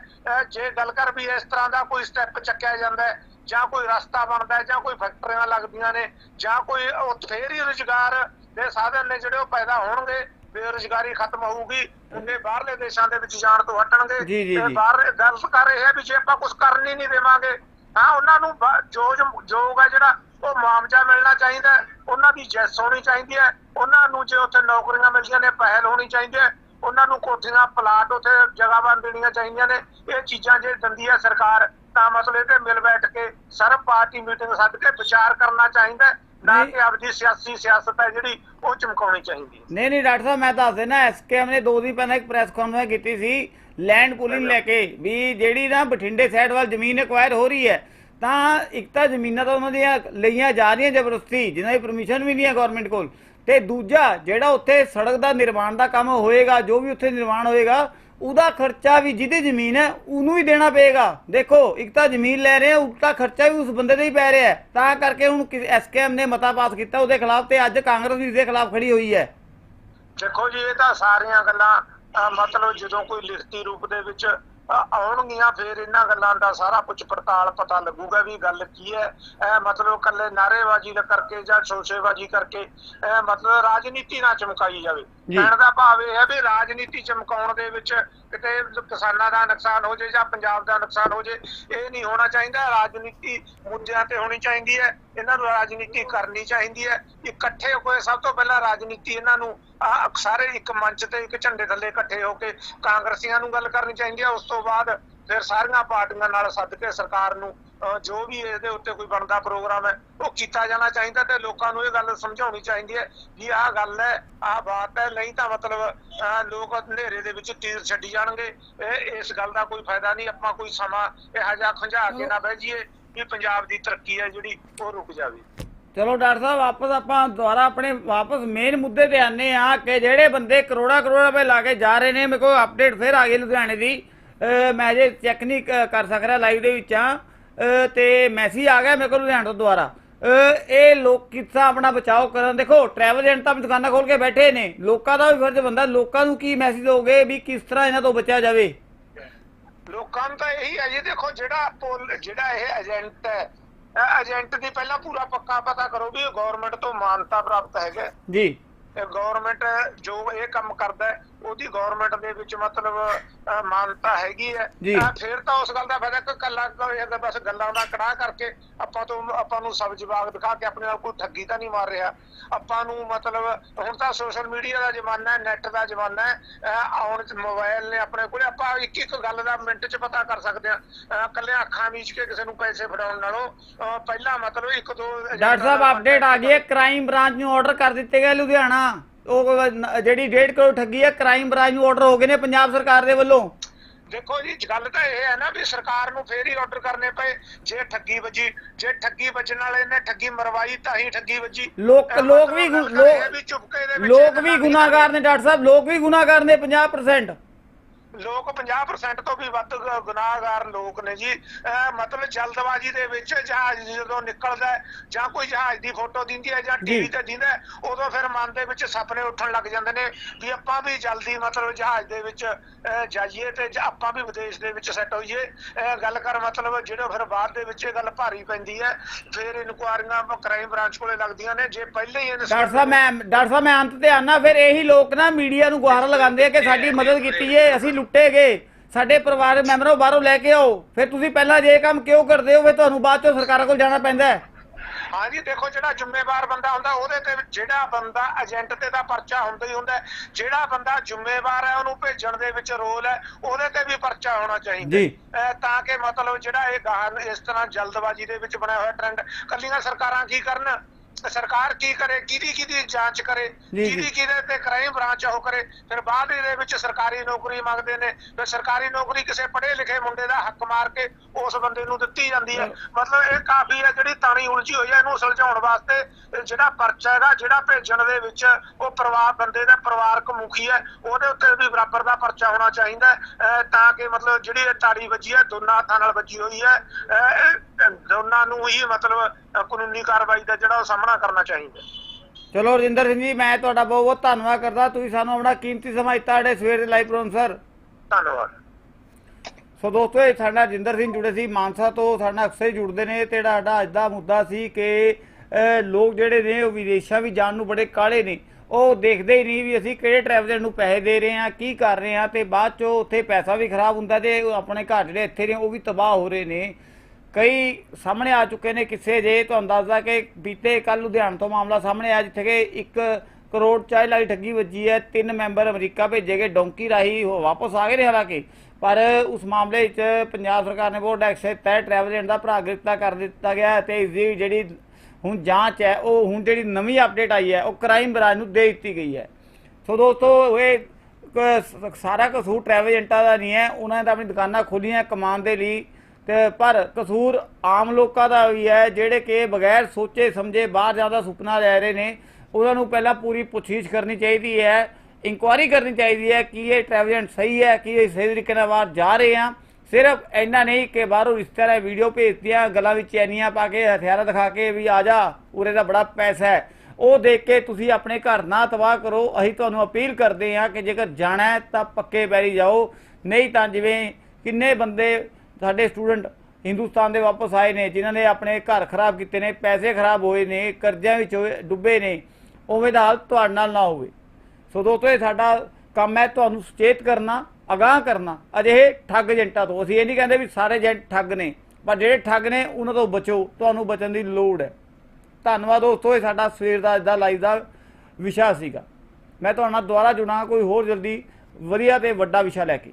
ਜੇ ਗੱਲ ਕਰ ਵੀ ਇਸ ਤਰ੍ਹਾਂ ਦਾ ਕੋਈ ਸਟੈਪ ਚੱਕਿਆ ਜਾਂਦਾ ਹੈ ਜਾਂ ਕੋਈ ਰਸਤਾ ਬਣਦਾ ਹੈ ਜਾਂ ਕੋਈ ਫੈਕਟਰੀਆਂ ਲੱਗਦੀਆਂ ਨੇ ਜਾਂ ਕੋਈ ਫੇਰ ਹੀ ਰੁਜ਼ਗਾਰ ਦੇ ਸਾਧਨ ਨੇ ਜਿਹੜੇ ਉਹ ਪੈਦਾ ਹੋਣਗੇ ਬੇਰੁਜ਼ਗਾਰੀ ਖਤਮ ਹੋਊਗੀ ਉਹਨੇ ਬਾਹਰਲੇ ਦੇਸ਼ਾਂ ਦੇ ਵਿੱਚ ਜਾਣ ਤੋਂ ਹਟਣਗੇ। ਤੇ। ਬਾਹਰ ਗੱਲ ਕਰ ਇਹ ਹੈ ਵੀ ਜੇ ਆਪਾਂ ਕੁਝ ਕਰਨ ਹੀ ਨਹੀਂ ਦੇਵਾਂਗੇ ਹਾਂ ਉਹਨਾਂ ਨੂੰ ਜੋ ਜੋ- ਯੋਗ ਹੈ ਜਿਹੜਾ ਉਹ ਮੁਆਵਜ਼ਾ ਮਿਲਣਾ ਚਾਹੀਦਾ ਉਹਨਾਂ ਦੀ ਜੈਸ ਹੋਣੀ ਚਾਹੀਦੀ ਹੈ ਉਹਨਾਂ ਨੂੰ ਜੇ ਉੱਥੇ ਨੌਕਰੀਆਂ ਮਿਲਦੀਆਂ ਨੇ ਪਹਿਲ ਹੋਣੀ ਚਾਹੀਦੀ ਹੈ ਉਹਨਾਂ ਨੂੰ ਕੋਠੀਆਂ ਪਲਾਟ ਉੱਥੇ ਜਗ੍ਹਾ ਬਣ ਦੇਣੀਆਂ ਚਾਹੀਦੀਆਂ ਨੇ ਇਹ ਚੀਜ਼ਾਂ ਜੇ ਦਿੰਦੀ ਹੈ ਸਰਕਾਰ ਤਾਂ ਮਸਲੇ ਤੇ ਮਿਲ ਬੈਠ ਕੇ ਸਰਬ ਪਾਰਟੀ ਮੀਟਿੰਗ ਸੱਦ ਕੇ ਵਿਚਾਰ ਕਰਨਾ ਚਾਹੀਦਾ ਹੈ, ਨਾ। ਕਿ ਆਪਦੀ ਸਿਆਸੀ ਸਿਆਸਤ ਹੈ ਜਿਹੜੀ ਉਹ ਚਮਕਾਉਣੀ ਚਾਹੀਦੀ ਹੈ ਨਹੀਂ ਨਹੀਂ ਡਾਕਟਰ ਸਾਹਿਬ ਮੈਂ ਦੱਸ ਦੇਣਾ ਐਸਕੇਐਮ ਨੇ ਦੋ ਦਿਨ ਪਹਿਲਾਂ ਇੱਕ ਪ੍ਰੈਸ ਕਾਨਫਰੰਸ ਕੀਤੀ ਸੀ ਲੈਂਡ ਪੂਲਿੰਗ ਲੈ ਕੇ ਵੀ ਜਿਹੜੀ ਨਾ ਬਠਿੰਡੇ ਸਾਈਡ ਵੱਲ ਜ਼ਮੀਨ ਐਕਵਾਇਰ ਹੋ ਰਹੀ ਹੈ ਤਾਂ ਇੱਕ ਤਾਂ ਜ਼ਮੀਨਾਂ ਤਾਂ ਉਹਨਾਂ ਦੀਆਂ ਲਈਆਂ ਜਾ ਰਹੀਆਂ ਜ਼ਬਰਦਸਤੀ, ਜਿਨ੍ਹਾਂ ਦੀ ਪਰਮਿਸ਼ਨ ਵੀ ਨਹੀਂ ਹੈ ਗਵਰਨਮੈਂਟ ਕੋਲ। ਤੇ ਦੂਜਾ, ਜਿਹੜਾ ਉੱਥੇ ਸੜਕ ਦਾ ਨਿਰਮਾਣ ਦਾ ਕੰਮ ਹੋਏਗਾ, ਜੋ ਵੀ ਉੱਥੇ ਨਿਰਮਾਣ ਹੋਏਗਾ, ਉਹਦਾ ਖਰਚਾ ਵੀ ਜਿਹਦੀ ਜ਼ਮੀਨ ਹੈ, ਉਹਨੂੰ ਹੀ ਦੇਣਾ ਪਏਗਾ। ਦੇਖੋ ਇੱਕ ਤਾਂ ਜ਼ਮੀਨ ਲੈ ਰਹੇ ਆ, ਉਲਟਾ ਖਰਚਾ ਵੀ ਉਸ ਬੰਦੇ ਤੇ ਹੀ ਪੈ ਰਿਹਾ ਤਾਂ ਕਰਕੇ ਹੁਣ ਐਸਕੇਐਮ ਨੇ ਮਤਾ ਪਾਸ ਕੀਤਾ, ਉਹਦੇ ਖਿਲਾਫ ਤੇ ਅੱਜ ਕਾਂਗਰਸ ਵੀ ਇਸਦੇ ਖਿਲਾਫ ਖੜੀ ਹੋਈ ਹੈ। ਦੇਖੋ ਜੀ, ਇਹ ਤਾਂ ਸਾਰੀਆਂ ਗੱਲਾਂ ਮਤਲਬ ਜਦੋਂ ਕੋਈ ਲਿਖਤੀ ਰੂਪ ਦੇ ਵਿੱਚ ਆਉਣਗੀਆਂ ਫਿਰ ਇਹਨਾਂ ਗੱਲਾਂ ਦਾ ਸਾਰਾ ਕੁਝ ਪੜਤਾਲ ਪਤਾ ਲੱਗੂਗਾ ਵੀ ਗੱਲ ਕੀ ਹੈ ਇਹ ਮਤਲਬ ਕੱਲੇ ਨਾਰੇਬਾਜ਼ੀ ਦਾ ਕਰਕੇ ਜਾਂ ਸ਼ੋਸ਼ੇਬਾਜ਼ੀ ਕਰਕੇ ਇਹ ਮਤਲਬ ਰਾਜਨੀਤੀ ਨਾ ਚਮਕਾਈ ਜਾਵੇ। ਕਹਿਣ ਦਾ ਭਾਵ ਇਹ ਹੈ ਵੀ ਰਾਜਨੀਤੀ ਚਮਕਾਉਣ ਦੇ ਵਿੱਚ ਕਿਤੇ ਕਿਸਾਨਾਂ ਦਾ ਨੁਕਸਾਨ ਹੋ ਜੇ ਜਾਂ ਪੰਜਾਬ ਦਾ ਨੁਕਸਾਨ ਹੋ ਜੇ, ਇਹ ਨਹੀਂ ਹੋਣਾ ਚਾਹੀਦਾ। ਰਾਜਨੀਤੀ ਮੁੱਦਿਆਂ ਤੇ ਹੋਣੀ ਚਾਹੀਦੀ ਹੈ। ਇਹਨਾਂ ਨੂੰ ਰਾਜਨੀਤੀ ਕਰਨੀ ਚਾਹੀਦੀ ਹੈ। ਇਕੱਠੇ ਹੋਏ ਸਭ ਤੋਂ ਪਹਿਲਾਂ ਰਾਜਨੀਤੀ ਇਹਨਾਂ ਨੂੰ ਸਾਰੇ ਇੱਕ ਮੰਚ ਤੇ ਇੱਕ ਝੰਡੇ ਥੱਲੇ ਇਕੱਠੇ ਹੋ ਕੇ ਕਾਂਗਰਸੀਆਂ ਨੂੰ ਗੱਲ ਕਰਨੀ ਚਾਹੀਦੀ ਹੈ। ਉਸ ਤੋਂ ਬਾਅਦ ਫਿਰ ਸਾਰੀਆਂ ਪਾਰਟੀਆਂ ਨਾਲ ਸੱਦ ਕੇ ਸਰਕਾਰ ਨੂੰ ਜੋ ਵੀ ਇਹਦੇ ਉੱਤੇ ਕੋਈ ਬਣਦਾ ਪ੍ਰੋਗਰਾਮ ਹੈ, ਉਹ ਕੀਤਾ ਜਾਣਾ ਚਾਹੀਦਾ ਤੇ ਲੋਕਾਂ ਨੂੰ ਇਹ ਗੱਲ ਸਮਝਾਉਣੀ ਚਾਹੀਦੀ ਹੈ ਕਿ ਆਹ ਗੱਲ ਹੈ, ਆਹ ਬਾਤ ਹੈ, ਨਹੀਂ ਤਾਂ ਮਤਲਬ ਲੋਕ ਹਨੇਰੇ ਦੇ ਵਿੱਚ ਤੀਰ ਛੱਡੀ ਜਾਣਗੇ। ਇਸ ਗੱਲ ਦਾ ਕੋਈ ਫਾਇਦਾ ਨਹੀਂ, ਆਪਾਂ ਕੋਈ ਸਮਾਂ ਇਹੋ ਜਿਹਾ ਖੰਝਾ ਕੇ ਨਾ ਬਹਿ ਜਾਈਏ ਕਿ ਪੰਜਾਬ ਦੀ ਤਰੱਕੀ ਹੈ ਜਿਹੜੀ, ਉਹ ਰੁਕ ਜਾਵੇ। ਚਲੋ ਡਾਕਟਰ ਸਾਹਿਬ, ਵਾਪਸ ਆਪਾਂ ਦੁਬਾਰਾ ਆਪਣੇ ਵਾਪਸ ਮੇਨ ਮੁੱਦੇ ਤੇ ਆਨੇ ਆ ਕਿ ਜਿਹੜੇ ਬੰਦੇ ਕਰੋੜਾ ਕਰੋੜਾ ਰੁਪਏ ਲਾ ਕੇ ਜਾ ਰਹੇ ਨੇ, ਮੇਰੇ ਕੋਲ ਅਪਡੇਟ ਫਿਰ ਆ ਗਈ ਲੁਧਿਆਣੇ ਦੀ। ਅਹ ਮੈਂ ਜੇ ਚੈੱਕ ਨਹੀਂ ਕਰ ਸਕ ਰਿਹਾ ਲਾਈਵ ਦੇ ਵਿੱਚ ਆ ਤੇ ਮੈਸੇਜ ਆ ਗਿਆ ਮੇਰੇ ਕੋਲ ਲੁਧਿਆਣੇ ਤੋਂ ਅਹ ਇਹ ਲੋਕ ਕਿੱਥਾ ਆਪਣਾ ਬਚਾਓ ਕਰਨ। ਦੇਖੋ ਟਰੈਵਲ ਏਜੰਟ ਤਾਂ ਦੁਕਾਨਾਂ ਖੋਲ ਕੇ ਬੈਠੇ ਨੇ। ਲੋਕਾਂ ਦਾ ਵੀ ਫਰਜ਼ ਬੰਦਾ ਲੋਕਾਂ ਨੂੰ ਕੀ ਮੈਸੇਜ ਦੋਗੇ ਵੀ ਕਿਸ ਤਰ੍ਹਾਂ ਇਹਨਾਂ ਤੋਂ ਬਚਿਆ ਜਾਵੇ? ਲੋਕਾਂ ਨੂੰ ਤਾਂ ਇਹੀ ਹੈ ਜੀ ਦੇਖੋ ਜਿਹੜਾ ਜਿਹੜਾ ਇਹ ਏਜੰਟ ਹੈ ਏਜੰਟ ਦੀ ਪਹਿਲਾਂ ਪੂਰਾ ਪੱਕਾ ਪਤਾ ਕਰੋ ਵੀ ਇਹ ਗਵਰਨਮੈਂਟ ਤੋਂ ਮਾਨਤਾ ਪ੍ਰਾਪਤ ਹੈਗਾ ਜੀ। ਗਵਰਨਮੈਂਟ ਜੋ ਇਹ ਕੰਮ ਕਰਦਾ ਹੈ ਉਹਦੀ ਗਵਰਨਮੈਂਟ ਦੇ ਵਿੱਚ ਮਤਲਬ ਮਾਨਤਾ ਹੈਗੀ ਹੈ। ਤਾਂ ਫਿਰ ਤਾਂ ਉਸ ਗੱਲ ਦਾ ਫਾਇਦਾ ਕਿ ਕੱਲਾ ਇਹ ਬਸ ਗੱਲਾਂ ਦਾ ਕੜਾਹ ਕਰਕੇ ਆਪਾਂ ਤੋਂ ਆਪਾਂ ਨੂੰ ਸਬਜ਼ ਬਾਗ ਦਿਖਾ ਕੇ ਆਪਣੇ ਨਾਲ ਕੋਈ ਠੱਗੀ ਤਾਂ ਨਹੀਂ ਮਾਰ ਰਿਹਾ। ਆਪਾਂ ਨੂੰ ਮਤਲਬ ਹੁਣ ਤਾਂ ਸੋਸ਼ਲ ਮੀਡੀਆ ਦਾ ਜ਼ਮਾਨਾ ਹੈ ਨੈਟ ਦਾ ਜ਼ਮਾਨਾ ਹੈ। ਆਉਣ ਚ ਮੋਬਾਈਲ ਨੇ ਆਪਣੇ ਕੋਲੇ ਆਪਾਂ ਇੱਕ ਇੱਕ ਗੱਲ ਦਾ ਮਿੰਟ 'ਚ ਪਤਾ ਕਰ ਸਕਦੇ ਹਾਂ। ਕੱਲੇ ਅੱਖਾਂ ਮੀਚ ਕੇ ਕਿਸੇ ਨੂੰ ਪੈਸੇ ਫੜਾਉਣ ਨਾਲੋਂ ਪਹਿਲਾਂ ਮਤਲਬ ਇੱਕ ਦੋ ਡਾਕਟਰ ਸਾਹਿਬ ਅਪਡੇਟ ਆ ਗਈ ਹੈ ਕ੍ਰਾਈਮ ਬ੍ਰਾਂਚ ਨੂੰ ਆਰਡਰ ਕਰ ਦਿੱਤੇ ਗਏ ਲੁਧਿਆਣਾ। ਉਹ ਨ- ਜਿਹੜੀ 1.5 ਕਰੋੜ ਠੱਗੀ ਹੈ ਕ੍ਰਾਈਮ ਬ੍ਰਾਂਚ ਨੂੰ ਆਰਡਰ ਹੋ ਗਏ ਨੇ ਪੰਜਾਬ ਸਰਕਾਰ ਦੇ ਵੱਲੋਂ। ਦੇਖੋ ਜੀ ਗੱਲ ਤਾਂ ਇਹ ਹੈ ਨਾ ਵੀ ਸਰਕਾਰ ਨੂੰ ਫੇਰ ਹੀ ਆਰਡਰ ਕਰਨੇ ਪਏ। ਜੇ ਠੱਗੀ ਵੱਜੀ ਜੇ ਠੱਗੀ ਵੱਜਣ ਵਾਲੇ ਨੇ ਠੱਗੀ ਮਰਵਾਈ ਤਾਂ ਹੀ ਠੱਗੀ ਵੱਜੀ। ਲੋਕ- ਲੋਕ ਮਤਲਬ ਵੀ ਗੁ- ਗੱਲ ਤਾਂ ਇਹ ਹੈ ਲੋਕ- ਵੀ ਚੁਪਕੇ ਦੇ ਵਿੱਚ ਲੋਕ ਇਹ ਵੀ ਗੱਲਾਂ ਗੁਨਾਹਗਾਰ ਨੇ ਡਾਕਟਰ ਸਾਹਿਬ ਲੋਕ ਵੀ ਗੁਨਾਹਗਾਰ ਨੇ 50% ਲੋਕ 50% ਤੋਂ ਵੀ ਵੱਧ ਗੁਨਾਹਗਾਰ ਲੋਕ ਨੇ ਜੀ। ਮਤਲਬ ਜਲਦਬਾਜ਼ੀ ਦੇ ਵਿੱਚ ਜਹਾਜ਼ ਜਦੋਂ ਨਿਕਲਦਾ ਜਾਂ ਕੋਈ ਜਹਾਜ਼ ਦੀ ਫੋਟੋ ਦਿੰਦੀ ਹੈ ਜਾਂ। ਟੀਵੀ ਤੇ ਦਿੰਦਾ ਉਦੋਂ ਫਿਰ ਮਨ ਦੇ ਵਿੱਚ ਸੁਪਨੇ ਉੱਠਣ ਲੱਗ ਜਾਂਦੇ ਨੇ ਵੀ ਆਪਾਂ ਵੀ ਜਲਦੀ ਮਤਲਬ ਜਹਾਜ਼ ਦੇ ਵਿੱਚ ਜਾਈਏ ਤੇ ਆਪਾਂ ਵੀ ਵਿਦੇਸ਼ ਦੇ ਵਿੱਚ ਸੈੱਟ ਹੋਈਏ। ਗੱਲ ਕਰ ਮਤਲਬ ਜਿਹੜਾ ਫਿਰ ਬਾਅਦ ਦੇ ਵਿੱਚ ਇਹ ਗੱਲ ਭਾਰੀ ਪੈਂਦੀ ਹੈ ਫਿਰ ਇਨਕੁਆਰੀਆਂ ਕ੍ਰਾਈਮ ਬ੍ਰਾਂਚ ਕੋਲੇ ਲੱਗਦੀਆਂ ਨੇ। ਜੇ ਪਹਿਲੇ ਹੀ ਡਾਕਟਰ ਸਾਹਿਬ ਮੈਂ ਡਾਕਟਰ ਸਾਹਿਬ ਮੈਂ ਅੰਤ ਤੇ ਆਨਾ ਫਿਰ ਇਹੀ ਲੋਕ ਨਾ ਮੀਡੀਆ ਨੂੰ ਗੁਹਾਰ ਲਗਾਉਂਦੇ ਆ ਕਿ ਸਾਡੀ ਮਦਦ ਕੀਤੀ ਏ ਅਸੀਂ ਲੁੱਟੇ ਗਏ ਸਾਡੇ ਪਰਿਵਾਰ ਦੇ ਮੈਂਬਰਾਂ ਬਾਹਰੋਂ ਲੈ ਕੇ ਆਓ ਫਿਰ ਤੁਸੀਂ ਪਹਿਲਾਂ ਜੇ ਕੰਮ ਕਿਉਂ ਕਰਦੇ ਹੋ ਫਿਰ ਤੁਹਾਨੂੰ ਬਾਅਦ ਚੋਂ ਸਰਕਾਰਾਂ ਕੋਲ ਜਾਣਾ ਪੈਂਦਾ ਹੈ ਹਾਂਜੀ ਦੇਖੋ ਜਿਹੜਾ ਜ਼ਿੰਮੇਵਾਰ ਬੰਦਾ ਹੁੰਦਾ ਉਹਦੇ ਤੇ ਜਿਹੜਾ ਬੰਦਾ ਏਜੰਟ ਤੇ ਦਾ ਪਰਚਾ ਹੁੰਦਾ ਹੀ ਹੁੰਦਾ ਹੈ। ਜਿਹੜਾ ਬੰਦਾ ਜ਼ਿੰਮੇਵਾਰ ਹੈ ਉਹਨੂੰ ਭੇਜਣ ਦੇ ਵਿੱਚ ਰੋਲ ਹੈ ਉਹਦੇ ਤੇ ਵੀ ਪਰਚਾ ਹੋਣਾ ਚਾਹੀਦਾ ਜੀ। ਹੈ। ਅਹ ਤਾਂ ਕਿ ਮਤਲਬ ਜਿਹੜਾ ਇਹ ਗਾਹਨ ਇਸ ਤਰ੍ਹਾਂ ਜਲਦਬਾਜ਼ੀ ਦੇ ਵਿੱਚ ਬਣਿਆ ਹੋਇਆ ਟ੍ਰੈਂਡ ਕੱਲੀਆਂ ਸਰਕਾਰਾਂ ਕੀ ਕਰਨ ਸਰਕਾਰ ਕੀ ਕਰੇ ਕਿਹਦੀ ਕਿਹਦੀ ਜਾਂਚ ਕਰੇ ਜੀ, ਜੀ। ਕਿਹਦੀ ਕਿਹਦੇ ਤੇ ਕ੍ਰਾਈਮ ਬ੍ਰਾਂਚ ਉਹ ਕਰੇ ਫਿਰ ਬਾਅਦ ਇਹਦੇ ਵਿੱਚ ਸਰਕਾਰੀ ਨੌਕਰੀ ਮੰਗਦੇ ਨੇ ਫਿਰ ਸਰਕਾਰੀ ਨੌਕਰੀ ਕਿਸੇ ਪੜ੍ਹੇ ਲਿਖੇ ਮੁੰਡੇ ਦਾ ਹੱਕ ਮਾਰ ਕੇ ਉਸ ਬੰਦੇ ਨੂੰ ਦਿੱਤੀ ਜਾਂਦੀ ਹੈ। ਮਤਲਬ ਇਹ ਕਾਫੀ ਹੈ ਜਿਹੜੀ ਤਾਣੀ ਉਲਝੀ ਹੋਈ ਹੈ ਇਹਨੂੰ ਸੁਲਝਾਉਣ ਵਾਸਤੇ ਇਹ ਜਿਹੜਾ ਪਰਚਾ ਹੈਗਾ ਜਿਹੜਾ ਭੇਜਣ ਦੇ ਵਿੱਚ ਉਹ ਪਰਿਵਾਰ ਬੰਦੇ ਦਾ ਪਰਿਵਾਰਕ ਮੁਖੀ ਹੈ ਉਹਦੇ ਉੱਤੇ ਵੀ ਬਰਾਬਰ ਦਾ ਪਰਚਾ ਹੋਣਾ ਚਾਹੀਦਾ ਹੈ, ਅਹ ਤਾਂ ਕਿ ਮਤਲਬ ਜਿਹੜੀ ਇਹ ਤਾੜੀ ਵੱਜੀ ਹੈ ਦੋਨਾਂ ਹੱਥਾਂ ਨਾਲ ਵੱਜੀ ਹੋਈ ਹੈ। ਅਹ ਇਹ ਦੋਨਾਂ ਨੂੰ ਹੀ ਮਤਲਬ ਕਾਨੂੰਨੀ ਕਾਰਵਾਈ ਦਾ ਜਿਹੜਾ ਉਹ ਸਾਹਮਣਾ ਕਰਨਾ ਚਾਹੀਦਾ। ਚਲੋ ਰਜਿੰਦਰ ਸਿੰਘ ਜੀ ਮੈਂ ਤੁਹਾਡਾ ਬਹੁਤ ਬਹੁਤ ਧੰਨਵਾਦ ਕਰਦਾ। ਤੁਸੀਂ ਸਾਨੂੰ ਆਪਣਾ ਕੀਮਤੀ ਸਮਾਂ ਦਿੱਤਾ ਸਾਡੇ ਸਵੇਰ ਦੇ ਲਾਈਵ ਪ੍ਰੋਗਰਾਮ ਸਰ। ਧੰਨਵਾਦ। ਸੋ ਦੋਸਤੋ ਇਹ ਸਾਡਾ ਜਿੰਦਰ ਸਿੰਘ ਜੁੜੇ ਸੀ ਮਾਨਸਾ ਤੋਂ। ਸਾਡੇ ਨਾਲ ਅਕਸਰ ਹੀ ਜੁੜਦੇ ਨੇ। ਤੇ ਜਿਹੜਾ ਸਾਡਾ ਅੱਜ ਦਾ ਮੁੱਦਾ ਸੀ ਕਿ ਲੋਕ ਜਿਹੜੇ ਨੇ ਉਹ ਵਿਦੇਸ਼ਾਂ ਵੀ ਜਾਣ ਨੂੰ ਬੜੇ ਕਾਲੇ ਨੇ। ਉਹ ਦੇਖਦੇ ਹੀ ਨਹੀਂ ਵੀ ਅਸੀਂ ਕਿਹੜੇ ਟਰੈਵਲਰ ਨੂੰ ਪੈਸੇ ਦੇ ਰਹੇ ਹਾਂ ਕੀ ਕਰ ਰਹੇ ਹਾਂ। ਤੇ ਬਾਅਦ ਚੋਂ ਉੱਥੇ ਪੈਸਾ ਵੀ ਖਰਾਬ ਹੁੰਦਾ ਤੇ ਆਪਣੇ ਘਰ ਜਿਹੜੇ ਇੱਥੇ ਨੇ ਉਹ ਵੀ ਤਬਾਹ ਹੋ ਰਹੇ ਨੇ। ਕਈ ਸਾਹਮਣੇ ਆ ਚੁੱਕੇ ਨੇ ਕਿਸੇ ਜੇ ਤੁਹਾਨੂੰ ਦੱਸਦਾ ਕਿ ਬੀਤੇ ਕੱਲ ਲੁਧਿਆਣਾ ਤੋਂ ਮਾਮਲਾ ਸਾਹਮਣੇ ਆਇਆ, ਜਿੱਥੇ ਕਿ 1 ਕਰੋੜ ਚਾਹੇ ਲਾਈ ਠੱਗੀ ਵੱਜੀ ਹੈ, ਤਿੰਨ ਮੈਂਬਰ ਅਮਰੀਕਾ ਭੇਜੇ ਗਏ, ਡੋਂਕੀ ਰਾਹੀਂ ਉਹ ਵਾਪਸ ਆ ਗਏ ਨੇ ਹਾਲਾਂਕਿ, ਪਰ ਉਸ ਮਾਮਲੇ ਵਿੱਚ ਪੰਜਾਬ ਸਰਕਾਰ ਨੇ ਬਹੁਤ ਐਕਸ਼ਨ ਤੈ ਟਰੈਵਲ ਏਜੰਟ ਦਾ ਭਰਾ ਗ੍ਰਿਫਤਾਰ ਕਰ ਦਿੱਤਾ ਗਿਆ ਹੈ ਤੇ ਇਸ ਦੀ ਜਿਹੜੀ ਹੁਣ ਜਾਂਚ ਹੈ, ਉਹ ਹੁਣ ਜਿਹੜੀ ਨਵੀਂ ਅਪਡੇਟ ਆਈ ਹੈ, ਉਹ ਕ੍ਰਾਈਮ ਬ੍ਰਾਂਚ ਨੂੰ ਦੇ ਦਿੱਤੀ ਗਈ ਹੈ। ਸੋ ਦੋਸਤੋ, ਇਹ ਕ- ਸਾਰਾ ਕਸੂਰ ਟਰੈਵਲ ਏਜੰਟਾਂ ਦਾ ਨਹੀਂ ਹੈ, ਉਹਨਾਂ ਨੇ ਤਾਂ ਆਪਣੀ ਦੁਕਾਨਾਂ ਖੋਲੀਆਂ ਕਮਾਉਣ ਦੇ ਲਈ ਤੇ ਪਰ ਕਸੂਰ ਆਮ ਲੋਕਾਂ ਦਾ ਵੀ ਹੈ, ਜਿਹੜੇ ਕਿ ਬਗੈਰ ਸੋਚੇ ਸਮਝੇ ਬਾਹਰ ਜਾਣ ਦਾ ਸੁਪਨਾ ਲੈ ਰਹੇ ਨੇ, ਉਹਨਾਂ ਨੂੰ ਪਹਿਲਾਂ ਪੂਰੀ ਪੁੱਛਗਿੱਛ ਕਰਨੀ ਚਾਹੀਦੀ ਹੈ ਇਨਕੁਆਇਰੀ ਕਰਨੀ ਚਾਹੀਦੀ ਹੈ ਕਿ ਇਹ ਟਰੈਵਲ ਏਜੰਟ ਸਹੀ ਹੈ, ਕਿ ਇਹ ਸਹੀ ਤਰੀਕੇ ਨਾਲ ਬਾਹਰ ਜਾ ਰਹੇ ਆ। ਸਿਰਫ ਇੰਨਾ ਨਹੀਂ ਕਿ ਬਾਹਰੋਂ ਰਿਸ਼ਤੇਦਾਰ ਵੀਡੀਓ ਭੇਜਦੀਆਂ ਗੱਲਾਂ ਵਿੱਚ ਚੈਨੀਆਂ ਪਾ ਕੇ, ਹਥਿਆਰਾਂ ਦਿਖਾ ਕੇ ਵੀ ਆ ਜਾ, ਉਰੇ ਦਾ ਬੜਾ ਪੈਸਾ ਹੈ। ਉਹ ਦੇਖ ਕੇ ਤੁਸੀਂ ਆਪਣੇ ਘਰ ਨਾ ਤਬਾਹ ਕਰੋ, ਅਸੀਂ ਤੁਹਾਨੂੰ ਅਪੀਲ ਕਰਦੇ ਹਾਂ ਕਿ ਜੇਕਰ ਜਾਣਾ ਹੈ ਤਾਂ ਪੱਕੇ ਪੈਰੀ ਜਾਓ, ਨਹੀਂ ਤਾਂ ਜਿਵੇਂ ਕਿੰਨੇ ਬੰਦੇ ਸਾਡੇ ਸਟੂਡੈਂਟ ਹਿੰਦੁਸਤਾਨ ਦੇ ਵਾਪਸ ਆਏ ਨੇ, ਜਿਨ੍ਹਾਂ ਨੇ ਆਪਣੇ ਘਰ ਖਰਾਬ ਕੀਤੇ ਨੇ, ਪੈਸੇ ਖਰਾਬ ਹੋਏ ਨੇ, ਕਰਜ਼ਿਆਂ ਵਿੱਚ ਹੋਏ, ਡੁੱਬੇ ਨੇ, ਉਵੇਂ ਦਾ ਹਾਲ ਤੁਹਾਡੇ ਨਾਲ ਨਾ ਹੋਵੇ। ਸੋ ਦੋਸਤੋ, ਇਹ ਸਾਡਾ ਕੰਮ ਹੈ ਤੁਹਾਨੂੰ ਸੁਚੇਤ ਕਰਨਾ, ਅਗਾਹ ਕਰਨਾ, ਅਜਿਹੇ ਠੱਗ ਏਜੰਟਾਂ ਤੋਂ। ਅਸੀਂ ਇਹ ਨਹੀਂ ਕਹਿੰਦੇ ਵੀ ਸਾਰੇ ਏਜੰਟ ਠੱਗ ਨੇ, ਪਰ ਜਿਹੜੇ ਠੱਗ ਨੇ, ਉਹਨਾਂ ਤੋਂ ਬਚੋ, ਤੁਹਾਨੂੰ ਬਚਣ ਦੀ ਲੋੜ ਹੈ। ਧੰਨਵਾਦ ਦੋਸਤੋ, ਇਹ ਸਾਡਾ ਸਵੇਰ ਦਾ ਇਦਾਂ ਲਾਈਵ ਦਾ ਵਿਸ਼ਾ ਸੀਗਾ। ਮੈਂ ਤੁਹਾਡੇ ਨਾਲ ਦੁਬਾਰਾ ਜੁੜਾਂਗਾ, ਕੋਈ ਹੋਰ ਜਲਦੀ ਵਧੀਆ ਤੇ ਵੱਡਾ ਵਿਸ਼ਾ ਲੈ ਕੇ।